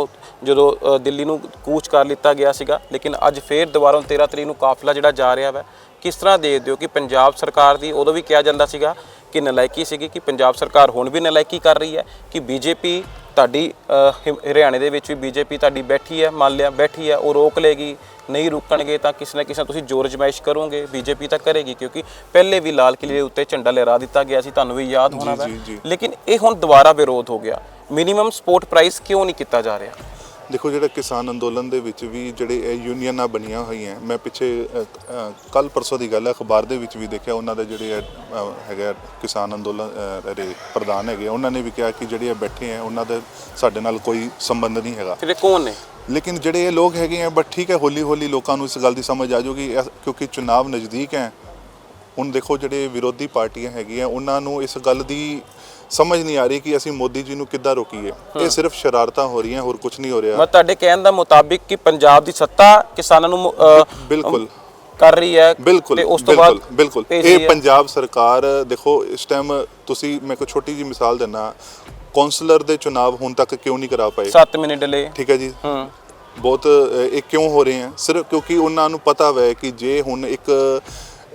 Speaker 2: ਜਦੋਂ ਦਿੱਲੀ ਨੂੰ ਕੂਚ ਕਰ ਲਿੱਤਾ ਗਿਆ ਸੀਗਾ। ਲੇਕਿਨ ਅੱਜ ਫੇਰ ਦੁਬਾਰਾ 13 ਤਰੀਕ ਨੂੰ ਕਾਫਲਾ ਜਿਹੜਾ ਜਾ ਰਿਹਾ ਵਾ ਕਿਸ ਤਰ੍ਹਾਂ ਦੇਖਦੇ ਹੋ ਕਿ ਪੰਜਾਬ ਸਰਕਾਰ ਦੀ ਉਦੋਂ ਵੀ ਕਿਹਾ ਜਾਂਦਾ ਸੀਗਾ ਕਿ ਨਲਾਇਕੀ ਸੀਗੀ ਕਿ ਪੰਜਾਬ ਸਰਕਾਰ ਹੁਣ ਵੀ ਨਲਾਇਕੀ ਕਰ ਰਹੀ ਹੈ ਕਿ ਬੀਜੇਪੀ ਤੁਹਾਡੀ ਅ, ਹਰਿਆਣੇ ਦੇ ਵਿੱਚ ਵੀ ਬੀਜੇਪੀ ਤੁਹਾਡੀ ਬੈਠੀ ਹੈ ਮੰਨ ਲਿਆ ਬੈਠੀ ਹੈ ਉਹ ਰੋਕ ਲੇਗੀ। ਨਹੀਂ ਰੁਕਣਗੇ ਤਾਂ ਕਿਸੇ ਨਾ ਕਿਸੇ ਤੁਸੀਂ ਜ਼ੋਰ ਜਮਾਇਸ਼ ਕਰੋਗੇ ਬੀਜੇਪੀ ਤਾਂ ਕਰੇਗੀ ਕਿਉਂਕਿ ਪਹਿਲੇ ਵੀ ਲਾਲ ਕਿਲੇ ਦੇ ਉੱਤੇ ਝੰਡਾ ਲਹਿਰਾ ਦਿੱਤਾ ਗਿਆ ਸੀ ਤੁਹਾਨੂੰ ਵੀ ਯਾਦ ਹੋਣਾ
Speaker 1: ਜੀ।
Speaker 2: ਲੇਕਿਨ ਇਹ ਹੁਣ ਦੁਬਾਰਾ ਵਿਰੋਧ ਹੋ ਗਿਆ। ਮਿਨੀਮਮ ਸਪੋਰਟ ਪ੍ਰਾਈਸ ਕਿਉਂ ਨਹੀਂ ਕੀਤਾ ਜਾ ਰਿਹਾ?
Speaker 1: ਦੇਖੋ ਜਿਹੜਾ ਕਿਸਾਨ ਅੰਦੋਲਨ ਦੇ ਵਿੱਚ ਵੀ ਜਿਹੜੇ ਇਹ ਯੂਨੀਅਨਾਂ ਬਣੀਆਂ ਹੋਈਆਂ ਮੈਂ ਪਿੱਛੇ ਕੱਲ ਪਰਸੋਂ ਦੀ ਗੱਲ ਹੈ ਅਖਬਾਰ ਦੇ ਵਿੱਚ ਵੀ ਦੇਖਿਆ ਉਹਨਾਂ ਦੇ ਜਿਹੜੇ ਹੈਗਾ ਕਿਸਾਨ ਅੰਦੋਲਨ ਦੇ ਪ੍ਰਧਾਨ ਹੈਗੇ ਉਹਨਾਂ ਨੇ ਵੀ ਕਿਹਾ ਕਿ ਜਿਹੜੇ ਬੈਠੇ ਆ ਉਹਨਾਂ ਦਾ ਸਾਡੇ ਨਾਲ ਕੋਈ ਸੰਬੰਧ ਨਹੀਂ ਹੈਗਾ।
Speaker 2: ਫਿਰ ਕੌਣ ਨੇ?
Speaker 1: ਲੇਕਿਨ ਜਿਹੜੇ ਇਹ ਲੋਕ ਹੈਗੇ ਆ ਬਟ ਠੀਕ ਹੈ ਹੌਲੀ ਹੌਲੀ ਲੋਕਾਂ ਨੂੰ ਇਸ ਗੱਲ ਦੀ ਸਮਝ ਆ ਜਾਊਗੀ ਕਿਉਂਕਿ ਚੁਣਾਵ ਨਜ਼ਦੀਕ ਹੈ। ਹੁਣ ਦੇਖੋ ਜਿਹੜੇ ਵਿਰੋਧੀ ਪਾਰਟੀਆਂ ਹੈਗੀਆਂ ਉਹਨਾਂ ਨੂੰ ਇਸ ਗੱਲ ਦੀ ਸਮਝ ਨਹੀਂ ਆ ਰਹੀ ਕਿ ਅਸੀਂ ਮੋਦੀ ਜੀ ਨੂੰ ਕਿੱਦਾਂ ਰੋਕੀਏ। ਇਹ ਸਿਰਫ ਸ਼ਰਾਰਤਾਂ ਹੋ ਰਹੀਆਂ ਹੋਰ ਕੁਝ ਨਹੀਂ ਹੋ ਰਿਹਾ।
Speaker 2: ਮੈਂ ਤੁਹਾਡੇ ਕਹਿਣ ਦਾ ਮੁਤਾਬਿਕ ਕਿ ਪੰਜਾਬ ਦੀ ਸੱਤਾ ਕਿਸਾਨਾਂ ਨੂੰ
Speaker 1: ਬਿਲਕੁਲ।
Speaker 2: ਕਰ ਰਹੀ ਹੈ
Speaker 1: ਬਿਲਕੁਲ
Speaker 2: ਤੇ ਉਸ ਤੋਂ ਬਾਅਦ
Speaker 1: ਬਿਲਕੁਲ ਇਹ। ਪੰਜਾਬ ਸਰਕਾਰ ਦੇਖੋ ਇਸ ਟਾਈਮ ਤੁਸੀਂ ਮੈਂ ਕੋਈ ਛੋਟੀ ਜੀ ਮਿਸਾਲ ਦਿੰਨਾ ਕੌਂਸਲਰ ਦੇ ਚੁਣਾਵ ਹੁਣ ਤੱਕ ਕਿਉਂ ਨਹੀਂ ਕਰਾ ਪਏ?
Speaker 2: 7 ਮਿੰਟ ਡਿਲੇ।
Speaker 1: ਠੀਕ ਹੈ ਜੀ।
Speaker 2: ਹੂੰ।
Speaker 1: ਬਹੁਤ ਇਹ ਕਿਉਂ ਹੋ ਰਹੇ ਆ? ਸਿਰਫ ਕਿਉਂਕਿ ਉਹਨਾਂ ਨੂੰ ਪਤਾ ਵੈ ਕਿ ਜੇ ਹੁਣ ਇੱਕ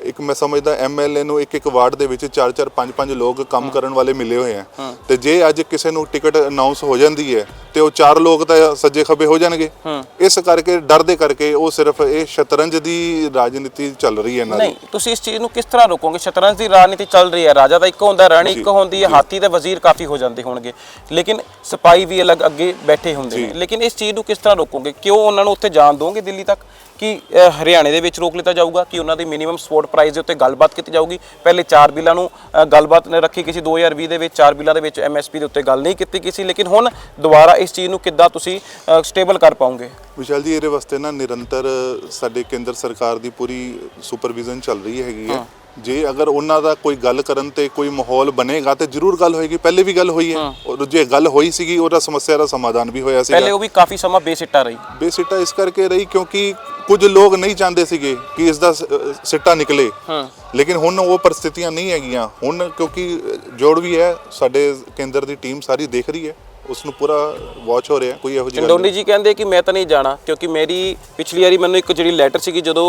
Speaker 1: ਇੱਕ ਮੈਂ ਸਮਝਦਾ ਐਮਐਲਏ ਨੂੰ ਇੱਕ ਇੱਕ ਵਾਰਡ ਦੇ ਵਿੱਚ ਚਾਰ ਚਾਰ ਪੰਜ ਪੰਜ ਲੋਕ ਕੰਮ ਕਰਨ ਵਾਲੇ ਮਿਲੇ ਹੋਏ ਆ। ਤੇ ਜੇ ਅੱਜ ਕਿਸੇ ਨੂੰ ਟਿਕਟ ਅਨਾਉਂਸ ਹੋ ਜਾਂਦੀ ਹੈ ਤੇ ਉਹ ਚਾਰ ਲੋਕ ਤਾਂ ਸੱਜੇ ਖੱਬੇ ਹੋ ਜਾਣਗੇ। ਇਸ ਕਰਕੇ ਡਰ ਦੇ ਕਰਕੇ ਉਹ ਸਿਰਫ ਇਹ ਸ਼ਤਰੰਜ ਦੀ ਰਾਜਨੀਤੀ ਚੱਲ ਰਹੀ ਹੈ ਇਹਨਾਂ ਦੀ।
Speaker 2: ਨਹੀਂ ਤੁਸੀਂ ਇਸ ਚੀਜ਼ ਨੂੰ ਕਿਸ ਤਰ੍ਹਾਂ ਰੋਕੋਗੇ? ਸ਼ਤਰੰਜ ਦੀ ਰਾਜਨੀਤੀ ਚੱਲ ਰਹੀ ਹੈ। ਰਾਜਾ ਤਾਂ ਇੱਕ ਹੁੰਦਾ ਰਾਣੀ ਇੱਕ ਹੁੰਦੀ ਹੈ। ਹਾਥੀ ਤੇ ਵਜ਼ੀਰ ਕਾਫੀ ਹੋ ਜਾਂਦੇ ਹੋਣਗੇ। ਲੇਕਿਨ ਸਿਪਾਹੀ ਵੀ ਅਲੱਗ ਅੱਗੇ ਬੈਠੇ ਹੁੰਦੇ ਨੇ। ਲੇਕਿਨ ਇਸ ਚੀਜ਼ ਨੂੰ ਕਿਸ ਤਰ੍ਹਾਂ ਰੋਕੋਗੇ? ਕਿਉਂ ਉਹਨਾਂ ਨੂੰ ਉੱਥੇ ਜਾਣ ਦੋਗੇ ਦਿੱਲੀ ਤੱਕ? ਕਿ ਹਰਿਆਣੇ ਦੇ ਵਿੱਚ ਰੋਕ ਲਿੱਤਾ ਜਾਊਗਾ ਕਿ ਉਹਨਾਂ ਦੀ ਮਿਨੀਮਮ ਸਪੋਰਟ ਪ੍ਰਾਈਸ ਦੇ ਉੱਤੇ ਗੱਲਬਾਤ ਕੀਤੀ ਜਾਊਗੀ। ਪਹਿਲੇ ਚਾਰ ਬਿੱਲਾਂ ਨੂੰ ਗੱਲਬਾਤ ਨੇ ਰੱਖੀ ਗਈ ਸੀ 2020 ਦੇ ਵਿੱਚ ਚਾਰ ਬਿੱਲਾਂ ਦੇ ਵਿੱਚ ਐਮਐਸਪੀ ਦੇ ਉੱਤੇ ਗੱਲ ਨਹੀਂ ਕੀਤੀ ਗਈ ਸੀ ਲੇਕਿਨ ਹੁਣ ਦੁਬਾਰਾ ਇਸ ਚੀਜ਼ ਨੂੰ ਕਿੱਦਾਂ ਤੁਸੀਂ ਸਟੇਬਲ ਕਰ ਪਾਓਗੇ?
Speaker 1: ਵਿਸ਼ਾਲ ਜੀ ਇਹਦੇ ਵਾਸਤੇ ਨਾ ਨਿਰੰਤਰ ਸਾਡੇ ਕੇਂਦਰ ਸਰਕਾਰ ਦੀ ਪੂਰੀ ਸੁਪਰਵਿਜ਼ਨ ਚੱਲ ਰਹੀ ਹੈਗੀ ਹੈ। ਜੇ ਅਗਰ ਉਹਨਾਂ ਦਾ ਕੋਈ ਗੱਲ ਕਰਨ ਤੇ ਕੋਈ ਮਾਹੌਲ ਬਣੇਗਾ ਤੇ ਜ਼ਰੂਰ ਗੱਲ ਹੋਏਗੀ ਪਹਿਲੇ ਵੀ ਗੱਲ ਹੋਈ ਹੈ। ਔਰ ਜੇ ਗੱਲ ਹੋਈ ਸੀਗੀ ਉਹਦਾ ਸਮੱਸਿਆ ਦਾ ਸਮਾਧਾਨ ਵੀ ਹੋਇਆ
Speaker 2: ਪਹਿਲੇ
Speaker 1: ਸੀਗਾ
Speaker 2: ਉਹ ਵੀ ਕਾਫੀ ਸਮਾਂ ਬੇਸਿੱਟਾ ਰਹੀ।
Speaker 1: ਬੇਸਿੱਟਾ ਇਸ ਕਰਕੇ ਰਹੀ ਕਿਉਂਕਿ ਕੁਝ ਲੋਕ ਨਹੀਂ ਚਾਹੁੰਦੇ ਸੀਗੇ ਕਿ ਇਸ ਦਾ ਸ- ਸਿੱਟਾ ਨਿਕਲੇ। ਲੇਕਿਨ ਹੁਣ ਉਹ ਪਰਿਸਥਿਤੀਆਂ ਨਹੀਂ ਹੈਗੀਆਂ। ਹੁਣ ਕਿਉਂਕਿ ਜੋੜ ਵੀ ਹੈ ਸਾਡੇ ਕੇਂਦਰ ਦੀ ਟੀਮ ਸਾਰੀ ਦੇਖ ਰਹੀ ਹੈ। ਉਸ ਨੂੰ ਪੂਰਾ ਵਾਚ ਹੋ ਰਿਹਾ ਕੋਈ ਇਹੋ ਜਿਹੀ
Speaker 2: ਚੰਡੋਨੀ ਜੀ ਕਹਿੰਦੇ ਕਿ ਮੈਂ ਤਾਂ ਨਹੀਂ ਜਾਣਾ ਕਿਉਂਕਿ ਮੇਰੀ ਪਿਛਲੀ ਵਾਰੀ ਮੈਨੂੰ ਇੱਕ ਜਿਹੜੀ ਲੈਟਰ ਸੀਗੀ ਜਦੋਂ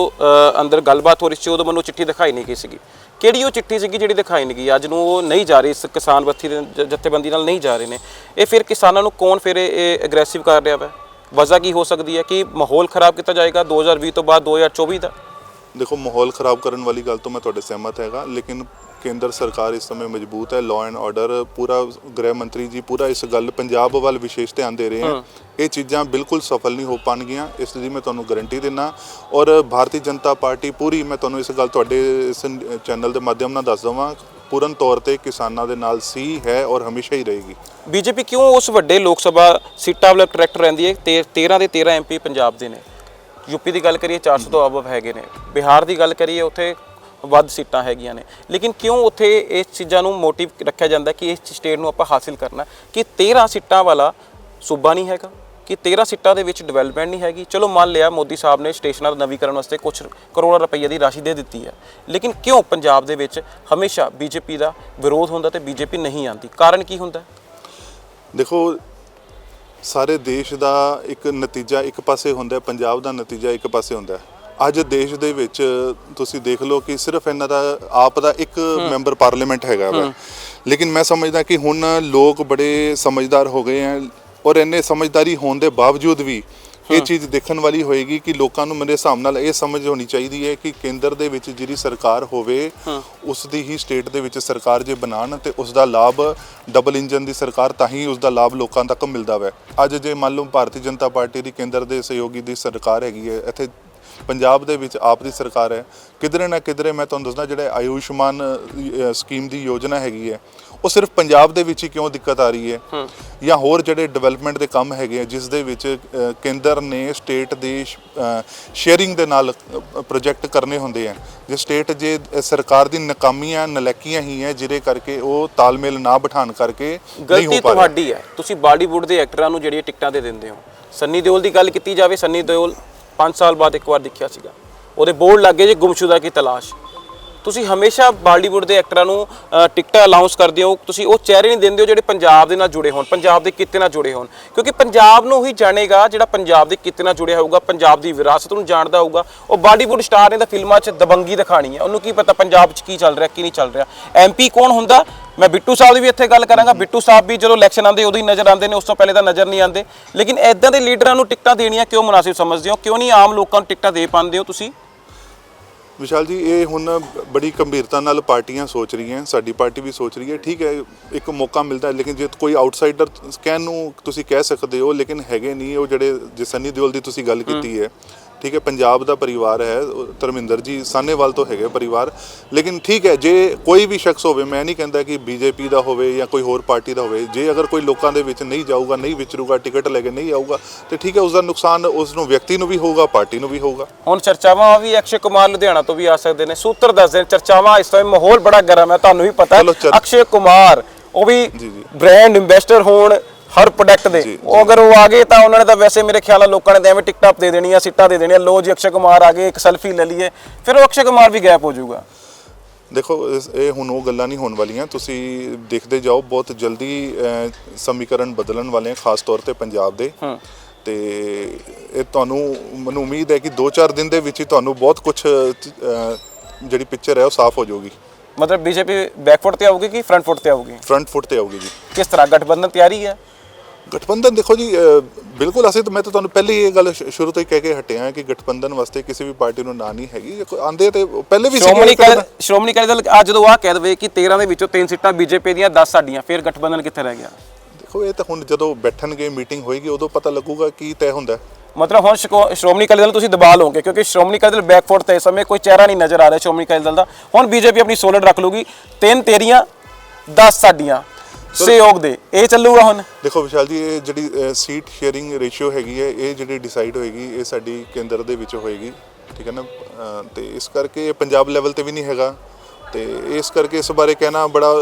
Speaker 2: ਅੰਦਰ ਗੱਲਬਾਤ ਹੋ ਰਹੀ ਸੀ ਉਦੋਂ ਮੈਨੂੰ ਚਿੱਠੀ ਦਿਖਾਈ ਨਹੀਂ ਗਈ ਸੀਗੀ। ਕਿਹੜੀ ਉਹ ਚਿੱਠੀ ਸੀਗੀ ਜਿਹੜੀ ਦਿਖਾਈ ਨਹੀਂ ਗਈ? ਅੱਜ ਨੂੰ ਉਹ ਨਹੀਂ ਜਾ ਰਹੀ ਇਸ ਕਿਸਾਨ ਬੱਥੀ ਦੇ ਜਥੇਬੰਦੀ ਨਾਲ ਨਹੀਂ ਜਾ ਰਹੇ ਨੇ। ਇਹ ਫਿਰ ਕਿਸਾਨਾਂ ਨੂੰ ਕੌਣ ਫਿਰ ਇਹ ਐਗਰੈਸਿਵ ਕਰ ਰਿਹਾ ਵਾ? ਵਜ੍ਹਾ ਕੀ ਹੋ ਸਕਦੀ ਹੈ ਕਿ ਮਾਹੌਲ ਖਰਾਬ ਕੀਤਾ ਜਾਏਗਾ 2020 ਤੋਂ ਬਾਅਦ 2024 ਦਾ?
Speaker 1: ਦੇਖੋ ਮਾਹੌਲ ਖਰਾਬ ਕਰਨ ਵਾਲੀ ਗੱਲ ਤੋਂ ਮੈਂ ਤੁਹਾਡੇ ਸਹਿਮਤ ਹੈਗਾ ਲੇਕਿਨ ਕੇਂਦਰ ਸਰਕਾਰ ਇਸ ਸਮੇਂ ਮਜ਼ਬੂਤ ਹੈ ਲਾਅ ਐਂਡ ਆਰਡਰ ਪੂਰਾ ਗ੍ਰਹਿ ਮੰਤਰੀ ਜੀ ਪੂਰਾ ਇਸ ਗੱਲ ਪੰਜਾਬ ਵੱਲ ਵਿਸ਼ੇਸ਼ ਧਿਆਨ ਦੇ ਰਹੇ ਹਨ ਇਹ ਚੀਜ਼ਾਂ ਬਿਲਕੁਲ ਸਫਲ ਨਹੀਂ ਹੋ ਪਾਣਗੀਆਂ ਇਸ ਦੀ ਮੈਂ ਤੁਹਾਨੂੰ ਗਾਰੰਟੀ ਦਿੰਨਾ। ਔਰ ਭਾਰਤੀ ਜਨਤਾ ਪਾਰਟੀ ਪੂਰੀ ਮੈਂ ਤੁਹਾਨੂੰ ਇਸ ਗੱਲ ਤੁਹਾਡੇ ਇਸ ਚੈਨਲ ਦੇ ਮਾਧਿਅਮ ਨਾਲ ਦੱਸ ਦਵਾਂ ਪੂਰਨ ਤੌਰ ਤੇ ਕਿਸਾਨਾਂ ਦੇ ਨਾਲ ਸੀ ਹੈ ਔਰ ਹਮੇਸ਼ਾ ਹੀ ਰਹੇਗੀ।
Speaker 2: ਬੀਜੇਪੀ ਕਿਉਂ ਉਸ ਵੱਡੇ ਲੋਕ ਸਭਾ ਸੀਟਾਂ ਵਾਲਾ ਟਰੈਕਟਰ ਰਹਿੰਦੀ ਹੈ? ਤੇ 13 ਦੇ 13 ਐਮਪੀ ਪੰਜਾਬ ਦੇ ਨੇ। ਯੂਪੀ ਦੀ ਗੱਲ ਕਰੀਏ 400 ਤੋਂ ਅਬਵ ਹੈਗੇ ਨੇ। ਬਿਹਾਰ ਦੀ ਗੱਲ ਕਰੀਏ ਉੱਥੇ ਵੱਧ ਸੀਟਾਂ ਹੈਗੀਆਂ ਨੇ। ਲੇਕਿਨ ਕਿਉਂ ਉੱਥੇ ਇਸ ਚੀਜ਼ਾਂ ਨੂੰ ਮੋਟਿਵ ਰੱਖਿਆ ਜਾਂਦਾ ਕਿ ਇਸ ਸਟੇਟ ਨੂੰ ਆਪਾਂ ਹਾਸਿਲ ਕਰਨਾ? ਕਿ 13 ਸੀਟਾਂ ਵਾਲਾ ਸੂਬਾ ਨਹੀਂ ਹੈਗਾ, ਕਿ 13 ਸੀਟਾਂ ਦੇ ਵਿੱਚ ਡਿਵੈਲਪਮੈਂਟ ਨਹੀਂ ਹੈਗੀ। ਚਲੋ ਮੰਨ ਲਿਆ ਮੋਦੀ ਸਾਹਿਬ ਨੇ ਸਟੇਸ਼ਨਾਂ ਦਾ ਨਵੀਕਰਨ ਵਾਸਤੇ ਕੁਝ ਕਰੋੜਾਂ ਰੁਪਈਆ ਦੀ ਰਾਸ਼ੀ ਦੇ ਦਿੱਤੀ ਹੈ। ਲੇਕਿਨ ਕਿਉਂ ਪੰਜਾਬ ਦੇ ਵਿੱਚ ਹਮੇਸ਼ਾ ਬੀਜੇਪੀ ਦਾ ਵਿਰੋਧ ਹੁੰਦਾ ਤੇ ਬੀਜੇਪੀ ਨਹੀਂ ਆਉਂਦੀ? ਕਾਰਨ ਕੀ ਹੁੰਦਾ?
Speaker 1: ਦੇਖੋ, ਸਾਰੇ ਦੇਸ਼ ਦਾ ਇੱਕ ਨਤੀਜਾ ਇੱਕ ਪਾਸੇ ਹੁੰਦਾ ਪੰਜਾਬ ਦਾ ਨਤੀਜਾ ਇੱਕ ਪਾਸੇ ਹੁੰਦਾ ਹੈ। ਅੱਜ ਦੇਸ਼ ਦੇ ਵਿੱਚ ਤੁਸੀਂ ਦੇਖ ਲਓ ਕਿ ਸਿਰਫ ਇਹਨਾਂ ਦਾ ਆਪ ਦਾ ਇੱਕ ਮੈਂਬਰ ਪਾਰਲੀਮੈਂਟ ਹੈਗਾ ਵਾ। ਲੇਕਿਨ ਮੈਂ ਸਮਝਦਾ ਕਿ ਹੁਣ ਲੋਕ ਬੜੇ ਸਮਝਦਾਰ ਹੋ ਗਏ ਹੈ ਔਰ ਇੰਨੇ ਸਮਝਦਾਰੀ ਹੋਣ ਦੇ ਬਾਵਜੂਦ ਵੀ ਇਹ ਚੀਜ਼ ਦੇਖਣ ਵਾਲੀ ਹੋਏਗੀ ਕਿ ਲੋਕਾਂ ਨੂੰ ਮੇਰੇ ਹਿਸਾਬ ਨਾਲ ਇਹ ਸਮਝ ਹੋਣੀ ਚਾਹੀਦੀ ਹੈ ਕਿ ਕੇਂਦਰ ਦੇ ਵਿੱਚ ਜਿਹੜੀ ਸਰਕਾਰ ਹੋਵੇ ਉਸ ਦੀ ਹੀ ਸਟੇਟ ਦੇ ਵਿੱਚ ਸਰਕਾਰ ਜੇ ਬਣਾਉਣ ਤੇ ਉਸ ਦਾ ਲਾਭ ਡਬਲ ਇੰਜਨ ਦੀ ਸਰਕਾਰ ਤਾਂ ਹੀ ਉਸ ਦਾ ਲਾਭ ਲੋਕਾਂ ਤੱਕ ਮਿਲਦਾ ਵੈ। ਅੱਜ ਜੇ ਮੰਨ ਲਓ ਭਾਰਤੀ ਜਨਤਾ ਪਾਰਟੀ ਦੀ ਕੇਂਦਰ ਦੇ ਸਹਿਯੋਗੀ ਦੀ ਸਰਕਾਰ ਹੈਗੀ ਹੈ ਇੱਥੇ ਪੰਜਾਬ ਦੇ ਵਿੱਚ ਆਪ ਦੀ ਸਰਕਾਰ ਹੈ। ਕਿਧਰੇ ਨਾ ਕਿਧਰੇ ਮੈਂ ਤੁਹਾਨੂੰ ਦੱਸਦਾ ਜਿਹੜਾ ਆਯੁਸ਼ਮਾਨ ਸਕੀਮ ਦੀ ਯੋਜਨਾ ਹੈਗੀ ਹੈ ਉਹ ਸਿਰਫ ਪੰਜਾਬ ਦੇ ਵਿੱਚ ਹੀ ਕਿਉਂ ਦਿੱਕਤ ਆ ਰਹੀ ਹੈ? ਜਾਂ ਹੋਰ ਜਿਹੜੇ ਡਿਵੈਲਪਮੈਂਟ ਦੇ ਕੰਮ ਹੈਗੇ ਆ ਜਿਸ ਦੇ ਵਿੱਚ ਕੇਂਦਰ ਨੇ ਸਟੇਟ ਦੀ ਸ਼ੇਅਰਿੰਗ ਦੇ ਨਾਲ ਪ੍ਰੋਜੈਕਟ ਕਰਨੇ ਹੁੰਦੇ ਆ। ਜੇ ਸਟੇਟ ਜੇ ਸਰਕਾਰ ਦੀ ਨਾਕਾਮੀਆਂ ਨਲੈਕੀਆਂ ਹੀ ਹੈ ਜਿਹਦੇ ਕਰਕੇ ਉਹ ਤਾਲਮੇਲ ਨਾ ਬਿਠਾਣ ਕਰਕੇ ਨਹੀਂ ਹੋ ਪਾ
Speaker 2: ਤੁਹਾਡੀ ਹੈ। ਤੁਸੀਂ ਬਾਲੀਵੁੱਡ ਦੇ ਐਕਟਰਾਂ ਨੂੰ ਜਿਹੜੀਆਂ ਟਿਕਟਾਂ ਦੇ ਦਿੰਦੇ ਹੋ। ਸੰਨੀ ਦਿਓਲ ਦੀ ਗੱਲ ਕੀਤੀ ਜਾਵੇ ਸੰਨੀ ਦਿਓਲ 5 ਸਾਲ ਬਾਅਦ ਇੱਕ ਵਾਰ ਦਿਖਿਆ ਸੀਗਾ। ਉਹਦੇ ਬੋਰਡ ਲੱਗੇ ਜੇ ਗੁੰਮਸ਼ੁਦਾ ਕੀ ਤਲਾਸ਼। ਤੁਸੀਂ ਹਮੇਸ਼ਾ ਬਾਲੀਵੁੱਡ ਦੇ ਐਕਟਰਾਂ ਨੂੰ ਟਿਕਟਾਂ ਅਨਾਉਂਸ ਕਰਦੇ ਹੋ, ਤੁਸੀਂ ਉਹ ਚਿਹਰੇ ਨਹੀਂ ਦਿੰਦੇ ਹੋ ਜਿਹੜੇ ਪੰਜਾਬ ਦੇ ਨਾਲ ਜੁੜੇ ਹੋਣ, ਪੰਜਾਬ ਦੇ ਕਿੱਤੇ ਨਾਲ ਜੁੜੇ ਹੋਣ। ਕਿਉਂਕਿ ਪੰਜਾਬ ਨੂੰ ਹੀ ਜਾਣੇਗਾ ਜਿਹੜਾ ਪੰਜਾਬ ਦੇ ਕਿੱਤੇ ਨਾਲ ਜੁੜਿਆ ਹੋਊਗਾ, ਪੰਜਾਬ ਦੀ ਵਿਰਾਸਤ ਨੂੰ ਜਾਣਦਾ ਹੋਊਗਾ। ਉਹ ਬਾਲੀਵੁੱਡ ਸਟਾਰ ਨੇ ਤਾਂ ਫਿਲਮਾਂ 'ਚ ਦਬੰਗੀ ਦਿਖਾਣੀ ਹੈ। ਉਹਨੂੰ ਕੀ ਪਤਾ ਪੰਜਾਬ 'ਚ ਕੀ ਚੱਲ ਰਿਹਾ, ਕੀ ਨਹੀਂ ਚੱਲ ਰਿਹਾ। ਐਮਪੀ ਕੌਣ ਹੁੰਦਾ? ਮੈਂ ਬਿੱਟੂ ਸਾਹਿਬ ਦੀ ਵੀ ਇੱਥੇ ਗੱਲ ਕਰਾਂਗਾ। ਬਿੱਟੂ ਸਾਹਿਬ ਵੀ ਜਦੋਂ ਇਲੈਕਸ਼ਨ ਆਉਂਦੇ, ਉਦੋਂ ਹੀ ਨਜ਼ਰ ਆਉਂਦੇ ਨੇ, ਉਸ ਤੋਂ ਪਹਿਲੇ ਤਾਂ ਨਜ਼ਰ ਨਹੀਂ ਆਉਂਦੇ। ਲੇਕਿਨ ਐਦਾਂ ਦੇ ਲੀਡਰਾਂ ਨੂੰ ਟਿਕਟਾਂ ਦੇਣੀਆਂ ਕਿਉਂ ਮੁਨਾਸਿਬ ਸਮਝਦੇ ਹੋ? ਕਿਉਂ ਨਹੀਂ ਆਮ ਲੋਕਾਂ ਨੂੰ ਟਿਕਟਾਂ ਦੇ ਪਾਉਂਦੇ ਹੋ ਤੁਸੀਂ?
Speaker 1: ਵਿਸ਼ਾਲ ਜੀ ਇਹ ਹੁਣ ਬੜੀ ਗੰਭੀਰਤਾ ਨਾਲ ਪਾਰਟੀਆਂ ਸੋਚ ਰਹੀਆਂ ਸਾਡੀ ਪਾਰਟੀ ਵੀ ਸੋਚ ਰਹੀ ਹੈ। ਠੀਕ ਹੈ ਇੱਕ ਮੌਕਾ ਮਿਲਦਾ ਹੈ ਲੇਕਿਨ ਜੇ ਕੋਈ ਆਊਟਸਾਈਡਰ ਕਹਿਣ ਨੂੰ ਤੁਸੀਂ ਕਹਿ ਸਕਦੇ ਹੋ ਲੇਕਿਨ ਹੈਗੇ ਨਹੀਂ ਉਹ ਜਿਹੜੇ ਜੇ ਸੰਨੀ ਦਿਓਲ ਦੀ ਤੁਸੀਂ ਗੱਲ ਕੀਤੀ ਹੈ ਠੀਕ ਹੈ ਪੰਜਾਬ ਦਾ ਪਰਿਵਾਰ ਹੈ ਧਰਮਿੰਦਰ ਜੀ ਸਾਨੇਵਾਲ ਤੋਂ ਹੈਗੇ ਪਰਿਵਾਰ। ਲੇਕਿਨ ਠੀਕ ਹੈ ਜੇ ਕੋਈ ਵੀ ਸ਼ਖਸ ਹੋਵੇ ਮੈਂ ਨਹੀਂ ਕਹਿੰਦਾ ਕਿ ਬੀਜੇਪੀ ਦਾ ਹੋਵੇ ਜਾਂ ਕੋਈ ਹੋਰ ਪਾਰਟੀ ਦਾ ਹੋਵੇ ਜੇ ਅਗਰ ਕੋਈ ਲੋਕਾਂ ਦੇ ਵਿੱਚ ਨਹੀਂ ਜਾਊਗਾ ਨਹੀਂ ਵਿਚਰੂਗਾ ਟਿਕਟ ਲੈ ਕੇ ਨਹੀਂ ਆਊਗਾ ਤੇ ਠੀਕ ਹੈ ਉਸ ਦਾ ਨੁਕਸਾਨ ਉਸ ਨੂੰ ਵਿਅਕਤੀ ਨੂੰ ਵੀ ਹੋਊਗਾ ਪਾਰਟੀ ਨੂੰ ਵੀ ਹੋਊਗਾ।
Speaker 2: ਹੁਣ ਚਰਚਾਵਾਂ ਵੀ ਅਕਸ਼ੇ ਕੁਮਾਰ ਲੁਧਿਆਣਾ ਤੋਂ ਵੀ ਆ ਸਕਦੇ ਨੇ। ਸੂਤਰ ਦੱਸਦੇ ਨੇ ਚਰਚਾਵਾਂ ਇਸ ਟਾਈਮ ਮਾਹੌਲ ਬੜਾ ਗਰਮ ਹੈ ਤੁਹਾਨੂੰ ਵੀ ਪਤਾ ਅਕਸ਼ੇ ਕੁਮਾਰ ਉਹ ਵੀ। ਬ੍ਰਾਂਡ ਇੰਵੈਸਟਰ ਹੋਣ ਹਰ ਪ੍ਰੋਡਕਟ ਦੇ। ਉਹ ਅਗਰ ਉਹ ਆ ਗਏ ਤਾਂ ਉਹਨਾਂ ਨੇ ਤਾਂ ਵੈਸੇ ਮੇਰੇ ਖਿਆਲ ਨਾਲ ਲੋਕਾਂ ਨੇ ਤਾਂ ਐਵੇਂ ਟਿਕਟਾਂ ਦੇ ਦੇਣੀਆਂ ਸੀਟਾਂ ਦੇ ਦੇਣੀਆਂ। ਲੋ ਜੀ ਅਕਸ਼ੇ ਕੁਮਾਰ ਆ ਗਏ ਇੱਕ ਸੈਲਫੀ ਲੈ ਲਈਏ। ਫਿਰ ਉਹ ਅਕਸ਼ੇ ਕੁਮਾਰ ਵੀ ਗਾਇਬ ਹੋ ਜਾਊਗਾ।
Speaker 1: ਦੇਖੋ ਇਸ- ਇਹ ਹੁਣ ਉਹ ਗੱਲਾਂ ਨਹੀਂ ਹੋਣ ਵਾਲੀਆਂ। ਤੁਸੀਂ ਦੇਖਦੇ ਜਾਓ ਬਹੁਤ ਜਲਦੀ ਅਹ, ਸਮੀਕਰਨ ਬਦਲਣ ਵਾਲੇ ਆ ਖਾਸ ਤੌਰ ਤੇ ਪੰਜਾਬ ਦੇ। ਤੇ ਇਹ ਤੁਹਾਨੂੰ ਮੈਨੂੰ ਉਮੀਦ ਹੈ ਕਿ 2-4 ਦਿਨ ਦੇ ਵਿੱਚ ਹੀ ਤੁਹਾਨੂੰ ਬਹੁਤ ਕੁਝ ਜਿਹੜੀ ਪਿਕਚਰ ਹੈ ਉਹ ਸਾਫ਼ ਹੋ ਜਾਊਗੀ।
Speaker 2: ਮਤਲਬ ਬੀਜੇਪੀ ਬੈਕਫੁੱਟ ਤੇ ਆਊਗੀ ਕਿ ਫਰੰਟ ਫੁੱਟ ਤੇ ਆਊਗੀ?
Speaker 1: ਫਰੰਟ ਫੁੱਟ ਤੇ ਆਊਗੀ ਜੀ।
Speaker 2: ਕਿਸ ਤਰ੍ਹਾਂ? ਗਠਬੰਧਨ ਤਿਆਰੀ ਹੈ?
Speaker 1: ਗਠਬੰਧਨ ਦੇਖੋ ਜੀ ਬਿਲਕੁਲ ਅਸੀਂ ਤਾਂ ਮੈਂ ਤਾਂ ਤੁਹਾਨੂੰ ਪਹਿਲੇ ਹੀ ਇਹ ਗੱਲ ਸ਼ੁਰੂ ਤੋਂ ਹੀ ਕਹਿ ਕੇ ਹਟਿਆ ਹਾਂ ਕਿ ਗਠਬੰਧਨ ਵਾਸਤੇ ਕਿਸੇ ਵੀ ਪਾਰਟੀ ਨੂੰ ਨਾ ਨਹੀਂ ਹੈਗੀ। ਆਂਦੇ ਤੇ ਪਹਿਲੇ ਵੀ
Speaker 2: ਸ਼੍ਰੋਮਣੀ ਸ਼੍ਰੋਮਣੀ ਅਕਾਲੀ ਦਲ ਅੱਜ ਜਦੋਂ ਆਹ ਕਹਿ ਦਵੇ ਕਿ 13 ਦੇ ਵਿੱਚੋਂ 3 ਸੀਟਾਂ ਬੀਜੇਪੀ ਦੀਆਂ 10 ਸਾਡੀਆਂ ਫਿਰ ਗਠਬੰਧਨ ਕਿੱਥੇ ਰਹਿ ਗਿਆ?
Speaker 1: ਦੇਖੋ ਇਹ ਤਾਂ ਹੁਣ ਜਦੋਂ ਬੈਠਣਗੇ ਮੀਟਿੰਗ ਹੋਏਗੀ ਉਦੋਂ ਪਤਾ ਲੱਗੂਗਾ ਕੀ ਤੈਅ ਹੁੰਦਾ।
Speaker 2: ਮਤਲਬ ਹੁਣ ਸ਼੍ਰੋਮਣੀ ਅਕਾਲੀ ਦਲ ਤੁਸੀਂ ਦਬਾ ਲਓਗੇ ਕਿਉਂਕਿ ਸ਼੍ਰੋਮਣੀ ਅਕਾਲੀ ਦਲ ਬੈਕਫੁੱਟ ਤੇ ਇਸ ਸਮੇਂ ਕੋਈ ਚਿਹਰਾ ਨਹੀਂ ਨਜ਼ਰ ਆ ਰਿਹਾ ਸ਼੍ਰੋਮਣੀ ਅਕਾਲੀ ਦਲ ਦਾ। ਹੁਣ ਬੀਜੇਪੀ ਆਪਣੀ ਸੋਲਡ ਰੱਖ ਲੂਗੀ ਤਿੰਨ ਤੇਰੀਆਂ 10 ਸਾਡੀਆਂ। ਸਹਿਯੋਗ ਦੇ ਇਹ ਚੱਲੂਗਾ ਹੁਣ?
Speaker 1: ਦੇਖੋ ਵਿਸ਼ਾਲ ਜੀ ਇਹ ਜਿਹੜੀ ਸੀਟ ਸ਼ੇਅਰਿੰਗ ਰੇਸ਼ੀਓ ਹੈਗੀ ਹੈ ਇਹ ਜਿਹੜੀ ਡਿਸਾਈਡ ਹੋਏਗੀ ਇਹ ਸਾਡੀ ਕੇਂਦਰ ਦੇ ਵਿੱਚ ਹੋਏਗੀ ਠੀਕ ਹੈ ਨਾ? ਅਹ, ਤੇ ਇਸ ਕਰਕੇ ਇਹ ਪੰਜਾਬ ਲੈਵਲ ਤੇ ਵੀ ਨਹੀਂ ਹੈਗਾ। ਤੇ ਇਸ ਕਰਕੇ ਇਸ ਬਾਰੇ ਕਹਿਣਾ ਬੜਾ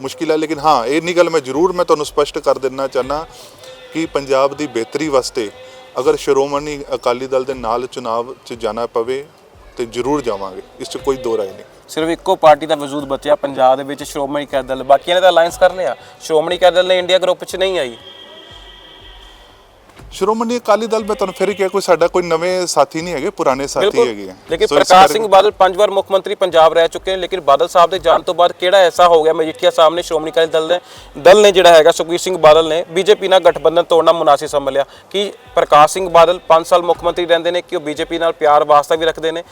Speaker 1: ਮੁਸ਼ਕਿਲ ਹੈ ਲੇਕਿਨ ਹਾਂ ਇਹ ਨਹੀਂ ਗੱਲ ਮੈਂ ਜ਼ਰੂਰ ਮੈਂ ਤੁਹਾਨੂੰ ਸਪਸ਼ਟ ਕਰ ਦੇਣਾ ਚਾਹਨਾ ਕਿ ਪੰਜਾਬ ਦੀ ਬਿਹਤਰੀ ਵਾਸਤੇ ਅਗਰ ਸ਼੍ਰੋਮਣੀ ਅਕਾਲੀ ਦਲ ਦੇ ਨਾਲ ਚੁਣਾਵ 'ਚ ਜਾਣਾ ਪਵੇ ਤੇ ਜ਼ਰੂਰ ਜਾਵਾਂਗੇ ਇਸ 'ਚ ਕੋਈ ਦੋ ਰਾਏ ਨਹੀਂ।
Speaker 2: ਸਿਰਫ ਇੱਕੋ ਪਾਰਟੀ ਦਾ ਵਜੂਦ ਬਚਿਆ ਪੰਜਾਬ ਦੇ ਵਿੱਚ ਸ਼੍ਰੋਮਣੀ ਅਕਾਲੀ ਦਲ। ਬਾਕੀਆਂ ਨੇ ਤਾਂ ਅਲਾਈਅੰਸ ਕਰ ਲਿਆ। ਸ਼੍ਰੋਮਣੀ ਅਕਾਲੀ ਦਲ ਨੇ ਇੰਡੀਆ ਗਰੁੱਪ 'ਚ ਨਹੀਂ ਆਈ।
Speaker 1: ਸ਼੍ਰੋਮਣੀ ਅਕਾਲੀ ਦਲ ਮੈਂ ਤੁਹਾਨੂੰ ਫਿਰ ਹੀ ਕਿਹਾ ਕੋਈ ਸਾਡਾ ਕੋਈ ਨਵੇਂ ਸਾਥੀ ਨਹੀਂ ਹੈਗੇ ਪੁਰਾਣੇ ਸਾਥੀ ਹੈਗੇ ਆ।
Speaker 2: ਲੇਕਿਨ ਪ੍ਰਕਾਸ਼ ਸਿੰਘ ਬਾਦਲ ਪੰਜ ਵਾਰ ਮੁੱਖ ਮੰਤਰੀ ਪੰਜਾਬ ਰਹਿ ਚੁੱਕੇ ਨੇ ਲੇਕਿਨ ਬਾਦਲ ਸਾਹਿਬ ਦੇ ਜਾਣ ਤੋਂ ਬਾਅਦ ਕਿਹੜਾ ਐਸਾ ਹੋ ਗਿਆ? ਮਜੀਠੀਆ ਸਾਹਿਬ ਨੇ ਸ਼੍ਰੋਮਣੀ ਅਕਾਲੀ ਦਲ ਨੇ ਦਲ ਨੇ ਜਿਹੜਾ ਹੈਗਾ ਸੁਖਬੀਰ ਸਿੰਘ ਬਾਦਲ ਨੇ ਬੀਜੇਪੀ ਨਾਲ ਗਠਬੰਧਨ ਤੋੜਨਾ ਮੁਨਾਸਿਬ ਸਮਝ ਲਿਆ। ਕਿ ਪ੍ਰਕਾਸ਼ ਸਿੰਘ ਬਾਦਲ 5 ਸਾਲ ਮੁੱਖ ਮੰਤਰੀ ਰਹਿੰਦੇ ਨੇ ਕਿ ਉਹ ਬੀਜੇਪੀ ਨਾਲ ਪਿਆਰ ਵਾਸਤਾ ਵੀ ਰੱਖਦੇ ਨੇ?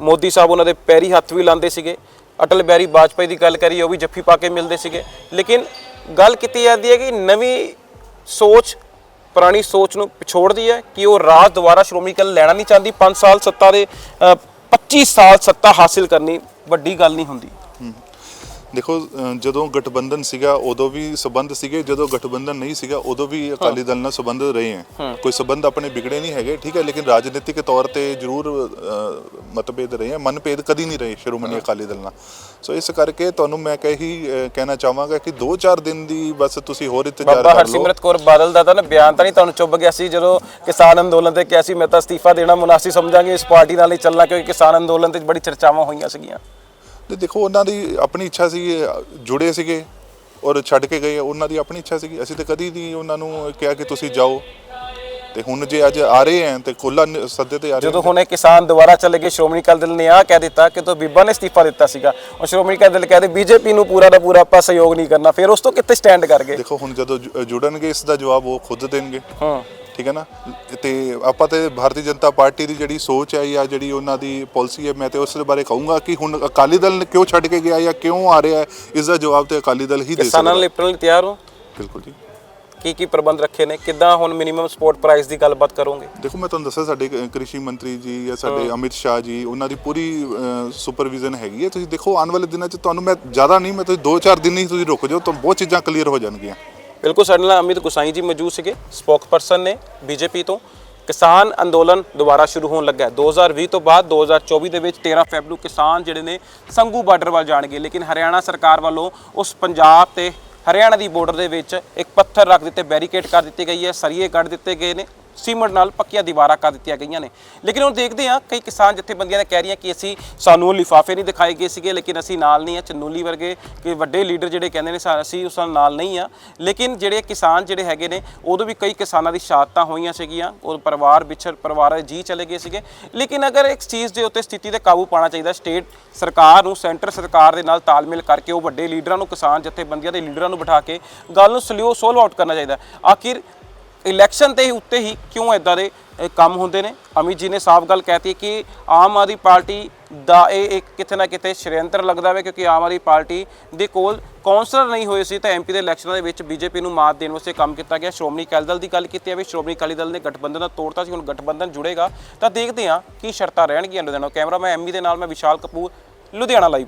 Speaker 2: ਮੋਦੀ ਸਾਹਿਬ ਉਹਨਾਂ ਦੇ ਪੈਰੀ ਹੱਥ ਵੀ ਲਾਉਂਦੇ ਸੀਗੇ। ਅਟਲ ਬਿਹਾਰੀ ਵਾਜਪਾਈ ਦੀ ਗੱਲ ਕਰੀ ਉਹ ਵੀ ਜੱਫੀ ਪਾ ਕੇ ਮਿਲਦੇ ਸੀਗੇ। ਲੇਕਿਨ ਗੱਲ ਕੀਤੀ ਜਾਂਦੀ ਹੈ ਕਿ ਨਵੀਂ ਸੋਚ ਪੁਰਾਣੀ ਸੋਚ ਨੂੰ ਪਿਛੋੜਦੀ ਹੈ ਕਿ ਉਹ ਰਾਜ ਦੁਆਰਾ ਸ਼੍ਰੋਮਣੀ ਅਕਾਲੀ ਲੈਣਾ ਨਹੀਂ ਚਾਹੁੰਦੀ। 5 ਸਾਲ ਸੱਤਾ ਦੇ ਅ, 25 ਸਾਲ ਸੱਤਾ ਹਾਸਿਲ ਕਰਨੀ ਵੱਡੀ ਗੱਲ ਨਹੀਂ ਹੁੰਦੀ।
Speaker 1: ਦੇਖੋ ਜਦੋਂ ਗਠਬੰਧਨ ਸੀਗਾ ਉਦੋਂ ਵੀ ਸਬੰਧ ਸੀਗੇ ਜਦੋਂ ਗਠਬੰਧਨ ਨਹੀਂ ਸੀਗਾ ਉਦੋਂ ਵੀ ਅਕਾਲੀ ਦਲ ਨਾਲ ਸਬੰਧ ਰਹੇ ਹੈ। ਕੋਈ ਸਬੰਧ ਆਪਣੇ ਵਿਗੜੇ ਨਹੀਂ ਹੈਗੇ ਠੀਕ ਹੈ ਲੇਕਿਨ ਰਾਜਨੀਤਿਕ ਤੌਰ ਤੇ ਜ਼ਰੂਰ ਮਤਭੇਦ ਰਹੇ ਹੈ ਮਨਭੇਦ ਕਦੀ ਨਹੀਂ ਰਹੇ ਸ਼੍ਰੋਮਣੀ ਅਕਾਲੀ ਦਲ ਨਾਲ। ਸੋ ਇਸ ਕਰਕੇ ਤੁਹਾਨੂੰ ਮੈਂ ਕਹੀ ਕਹਿਣਾ ਚਾਹਾਂਗਾ ਕਿ 2-4 ਦਿਨ ਦੀ ਬਸ ਤੁਸੀਂ ਹੋਰ ਇੰਤਜ਼ਾਰ
Speaker 2: ਬਾਬਾ
Speaker 1: ਕਰ ਲਓ।
Speaker 2: ਹਰਸਿਮਰਤ ਕੌਰ ਬਾਦਲ ਦਾ ਤਾਂ ਬਿਆਨ ਤਾਂ ਨਹੀਂ ਤੁਹਾਨੂੰ ਚੁੱਭ ਗਿਆ ਸੀ ਜਦੋਂ ਕਿਸਾਨ ਅੰਦੋਲਨ ਤੇ ਕਿਹਾ ਸੀ ਮੈਂ ਤਾਂ ਅਸਤੀਫਾ ਦੇਣਾ ਮੁਨਾਸਿਬ ਸਮਝਾਂਗੇ ਇਸ ਪਾਰਟੀ ਨਾਲ ਹੀ ਚੱਲਣਾ ਕਿਉਂਕਿ ਕਿਸਾਨ ਅੰਦੋਲਨ ਤੇ ਬੜੀ ਚਰਚਾਵਾਂ ਹੋਈਆਂ ਸੀਗੀਆਂ।
Speaker 1: ਤੇ ਦੇਖੋ ਉਹਨਾਂ ਦੀ ਆਪਣੀ ਇੱਛਾ ਸੀ ਜੁੜੇ ਸੀਗੇ ਔਰ ਛੱਡ ਕੇ ਗਏ ਉਹਨਾਂ ਦੀ ਆਪਣੀ ਇੱਛਾ ਸੀਗੀ। ਅਸੀਂ ਤਾਂ ਕਦੀ ਨਹੀਂ ਉਹਨਾਂ ਨੂੰ ਕਿਹਾ ਕਿ ਤੁਸੀਂ ਜਾਓ। ਤੇ ਹੁਣ ਜੇ ਅੱਜ ਆ ਰਹੇ ਹੈ ਤੇ ਕੋਲਾ ਸੱਦੇ ਤੇ ਆ ਰਹੇ
Speaker 2: ਜਦੋਂ ਹੁਣ ਇਹ ਕਿਸਾਨ ਦੁਬਾਰਾ ਚਲੇ ਗਏ ਸ਼੍ਰੋਮਣੀ ਅਕਾਲੀ ਦਲ ਨੇ ਆਹ ਕਹਿ ਦਿੱਤਾ ਕਿ ਤੋ ਬੀਬਾ ਨੇ ਅਸਤੀਫਾ ਦਿੱਤਾ ਸੀਗਾ। ਉਹ ਸ਼੍ਰੋਮਣੀ ਅਕਾਲੀ ਦਲ ਕਹਿੰਦੇ ਬੀਜੇਪੀ ਨੂੰ ਪੂਰਾ ਦਾ ਪੂਰਾ ਆਪਾਂ ਸਹਿਯੋਗ ਨਹੀਂ ਕਰਨਾ। ਫਿਰ ਉਸ ਤੋਂ ਕਿੱਥੇ ਸਟੈਂਡ ਕਰ ਗਏ?
Speaker 1: ਦੇਖੋ ਹੁਣ ਜਦੋਂ ਜੁੜਨਗੇ ਇਸ ਦਾ ਜਵਾਬ ਉਹ ਖੁਦ ਦੇਣਗੇ।
Speaker 2: ਹਾਂ।
Speaker 1: ਠੀਕ ਹੈ ਨਾ? ਤੇ ਆਪਾਂ ਤੇ ਭਾਰਤੀ ਜਨਤਾ ਪਾਰਟੀ ਦੀ ਜਿਹੜੀ ਸੋਚ ਹੈ ਜਾਂ ਜਿਹੜੀ ਉਹਨਾਂ ਦੀ ਪਾਲਿਸੀ ਹੈ ਮੈਂ ਤੇ ਉਸ ਦੇ ਬਾਰੇ ਕਹੂੰਗਾ ਕਿ ਹੁਣ ਅਕਾਲੀ ਦਲ ਨੇ ਕਿਉਂ ਛੱਡ ਕੇ ਗਿਆ ਜਾਂ ਕਿਉਂ ਆ ਰਿਹਾ ਹੈ ਇਸ ਦਾ ਜਵਾਬ ਤੇ ਅਕਾਲੀ ਦਲ ਹੀ ਦੇ
Speaker 2: ਕਿਸਾਨਾਂ
Speaker 1: ਸਕਦਾ
Speaker 2: ਨਾਲ ਨਿਪਟਣ ਲਈ ਤਿਆਰ ਹੋ?
Speaker 1: ਬਿਲਕੁਲ ਜੀ।
Speaker 2: ਕੀ ਕੀ ਪ੍ਰਬੰਧ ਰੱਖੇ ਨੇ? ਕਿੱਦਾਂ ਹੁਣ ਮਿਨੀਮਮ ਸਪੋਰਟ ਪ੍ਰਾਈਸ ਦੀ ਗੱਲਬਾਤ ਕਰੋਗੇ?
Speaker 1: ਦੇਖੋ ਮੈਂ ਤੁਹਾਨੂੰ ਦੱਸਿਆ ਸਾਡੇ ਕ੍ਰਿਸ਼ੀ ਮੰਤਰੀ ਜੀ ਜਾਂ ਸਾਡੇ ਅਮਿਤ ਸ਼ਾਹ ਜੀ ਉਹਨਾਂ ਦੀ ਪੂਰੀ ਸੁਪਰਵਿਜ਼ਨ ਹੈਗੀ ਹੈ। ਤੁਸੀਂ ਦੇਖੋ ਆਉਣ ਵਾਲੇ ਦਿਨਾਂ 'ਚ ਤੁਹਾਨੂੰ ਮੈਂ ਜ਼ਿਆਦਾ ਨਹੀਂ ਮੈਂ ਤੁਸੀਂ 2-4 ਦਿਨ ਹੀ ਤੁਸੀਂ ਰੁਕ ਜਾਓ ਤਾਂ ਬਹੁਤ ਚੀਜ਼ਾਂ ਕਲੀਅਰ ਹੋ ਜਾਣਗੀਆਂ।
Speaker 2: ਬਿਲਕੁਲ ਸਾਡੇ ਨਾਲ ਅਮਿਤ ਗੁਸਾਈ ਜੀ ਮੌਜੂਦ ਸੀਗੇ ਸਪੋਕਪਰਸਨ ਨੇ ਬੀਜੇਪੀ ਤੋਂ। ਕਿਸਾਨ ਅੰਦੋਲਨ ਦੁਬਾਰਾ ਸ਼ੁਰੂ ਹੋਣ ਲੱਗਾ ਹੈ। 2020 ਤੋਂ ਬਾਅਦ 2024 ਦੇ ਵਿੱਚ 13 ਫੈਬ ਨੂੰ ਕਿਸਾਨ ਜਿਹੜੇ ਨੇ ਸੰਗੂ ਬਾਰਡਰ ਵੱਲ ਜਾਣਗੇ। ਲੇਕਿਨ ਹਰਿਆਣਾ ਸਰਕਾਰ ਵੱਲੋਂ ਉਸ ਪੰਜਾਬ ਤੇ ਹਰਿਆਣਾ ਦੀ ਬਾਰਡਰ ਦੇ ਵਿੱਚ ਇੱਕ ਪੱਥਰ ਰੱਖ ਦਿੱਤੇ ਬੈਰੀਕੇਡ ਕਰ ਦਿੱਤੀ ਗਈ ਹੈ, ਸਰੀਏ ਕੱਢ ਦਿੱਤੇ ਗਏ ਨੇ। ਸੀਮਟ ਨਾਲ ਪੱਕੀਆਂ ਦੀਵਾਰਾਂ ਕਰ ਦਿੱਤੀਆਂ ਗਈਆਂ ਨੇ। ਲੇਕਿਨ ਹੁਣ ਦੇਖਦੇ ਹਾਂ ਕਈ ਕਿਸਾਨ ਜਥੇਬੰਦੀਆਂ ਨੇ ਕਹਿ ਰਹੀਆਂ ਕਿ ਅਸੀਂ ਸਾਨੂੰ ਲਿਫਾਫੇ ਨਹੀਂ ਦਿਖਾਏ ਗਏ ਸੀਗੇ, ਲੇਕਿਨ ਅਸੀਂ ਨਾਲ ਨਹੀਂ ਆ ਚੰਨੂਲੀ ਵਰਗੇ ਕਿ ਵੱਡੇ ਲੀਡਰ ਜਿਹੜੇ ਕਹਿੰਦੇ ਨੇ, ਸਾ- ਅਸੀਂ ਉਸ ਨਾਲ ਨਹੀਂ ਆ ਲੇਕਿਨ ਜਿਹੜੇ ਕਿਸਾਨ ਜਿਹੜੇ ਹੈਗੇ ਨੇ, ਉਦੋਂ ਵੀ ਕਈ ਕਿਸਾਨਾਂ ਦੀ ਸ਼ਹਾਦਤਾਂ ਹੋਈਆਂ ਸੀਗੀਆਂ, ਉਹ ਪਰਿਵਾਰ ਵਿਛੜ ਪਰਿਵਾਰ ਦੇ ਜੀ ਚਲੇ ਗਏ ਸੀਗੇ। ਲੇਕਿਨ ਅਗਰ ਇੱਕ ਚੀਜ਼ ਦੇ ਉੱਤੇ ਸਥਿਤੀ ਤੇ ਕਾਬੂ ਪਾਣਾ ਚਾਹੀਦਾ, ਸਟੇਟ ਸਰਕਾਰ ਨੂੰ, ਸੈਂਟਰ ਸਰਕਾਰ ਦੇ ਨਾਲ ਤਾਲਮੇਲ ਕਰਕੇ ਉਹ ਵੱਡੇ ਲੀਡਰਾਂ ਨੂੰ, ਕਿਸਾਨ ਜਥੇਬੰਦੀਆਂ ਦੇ ਲੀਡਰਾਂ ਨੂੰ ਬਿਠਾ ਕੇ ਗੱਲ ਨੂੰ ਸਲਿਓ ਸੋਲਵ ਆਊਟ ਕਰਨਾ ਚਾਹੀਦਾ। ਆਖਿਰ ਇਲੈਕਸ਼ਨ ਤੇ ਹੀ ਉੱਤੇ ਹੀ ਕਿਉਂ ਇਦਾਂ ਦੇ ਕੰਮ ਹੁੰਦੇ ਨੇ? ਅਮਿਤ ਜੀ ਨੇ ਸਾਫ਼ ਗੱਲ ਕਹਿਤੀ ਕਿ ਆਮ ਆਦਮੀ ਪਾਰਟੀ ਦਾ ਇਹ ਇੱਕ ਕਿਤੇ ਨਾ ਕਿਤੇ ਸ਼੍ਰੇਅੰਤਰ ਲੱਗਦਾ ਹੈ ਕਿਉਂਕਿ ਆਮ ਆਦਮੀ ਪਾਰਟੀ ਦੇ ਕੋਲ ਕੌਂਸਲਰ ਨਹੀਂ ਹੋਏ ਸੀ ਤਾਂ ਐਮਪੀ ਦੇ ਇਲੈਕਸ਼ਨਾਂ ਦੇ ਵਿੱਚ ਬੀਜੇਪੀ ਨੂੰ ਮਾਤ ਦੇਣ ਵਾਸਤੇ ਕੰਮ ਕੀਤਾ ਗਿਆ। ਸ਼੍ਰੋਮਣੀ ਅਕਾਲੀ ਦਲ ਦੀ ਗੱਲ ਕੀਤੀ ਹੈ ਵੀ ਸ਼੍ਰੋਮਣੀ ਅਕਾਲੀ ਦਲ ਨੇ ਗਠਬੰਧਨ ਦਾ ਤੋੜਤਾ ਸੀ, ਹੁਣ ਗਠਬੰਧਨ ਜੁੜੇਗਾ। ਤਾਂ ਦੇਖਦੇ ਹਾਂ ਕੀ ਸ਼ਰਤਾਂ ਰਹਿਣਗੀਆਂ ਲੁਧਿਆਣਾ ਕੈਮਰਾ ਮੈਂ ਐਮੀ ਦੇ ਨਾਲ ਮੈਂ ਵਿਸ਼ਾਲ ਕਪੂਰ, ਲੁਧਿਆਣਾ ਲਾਈਵ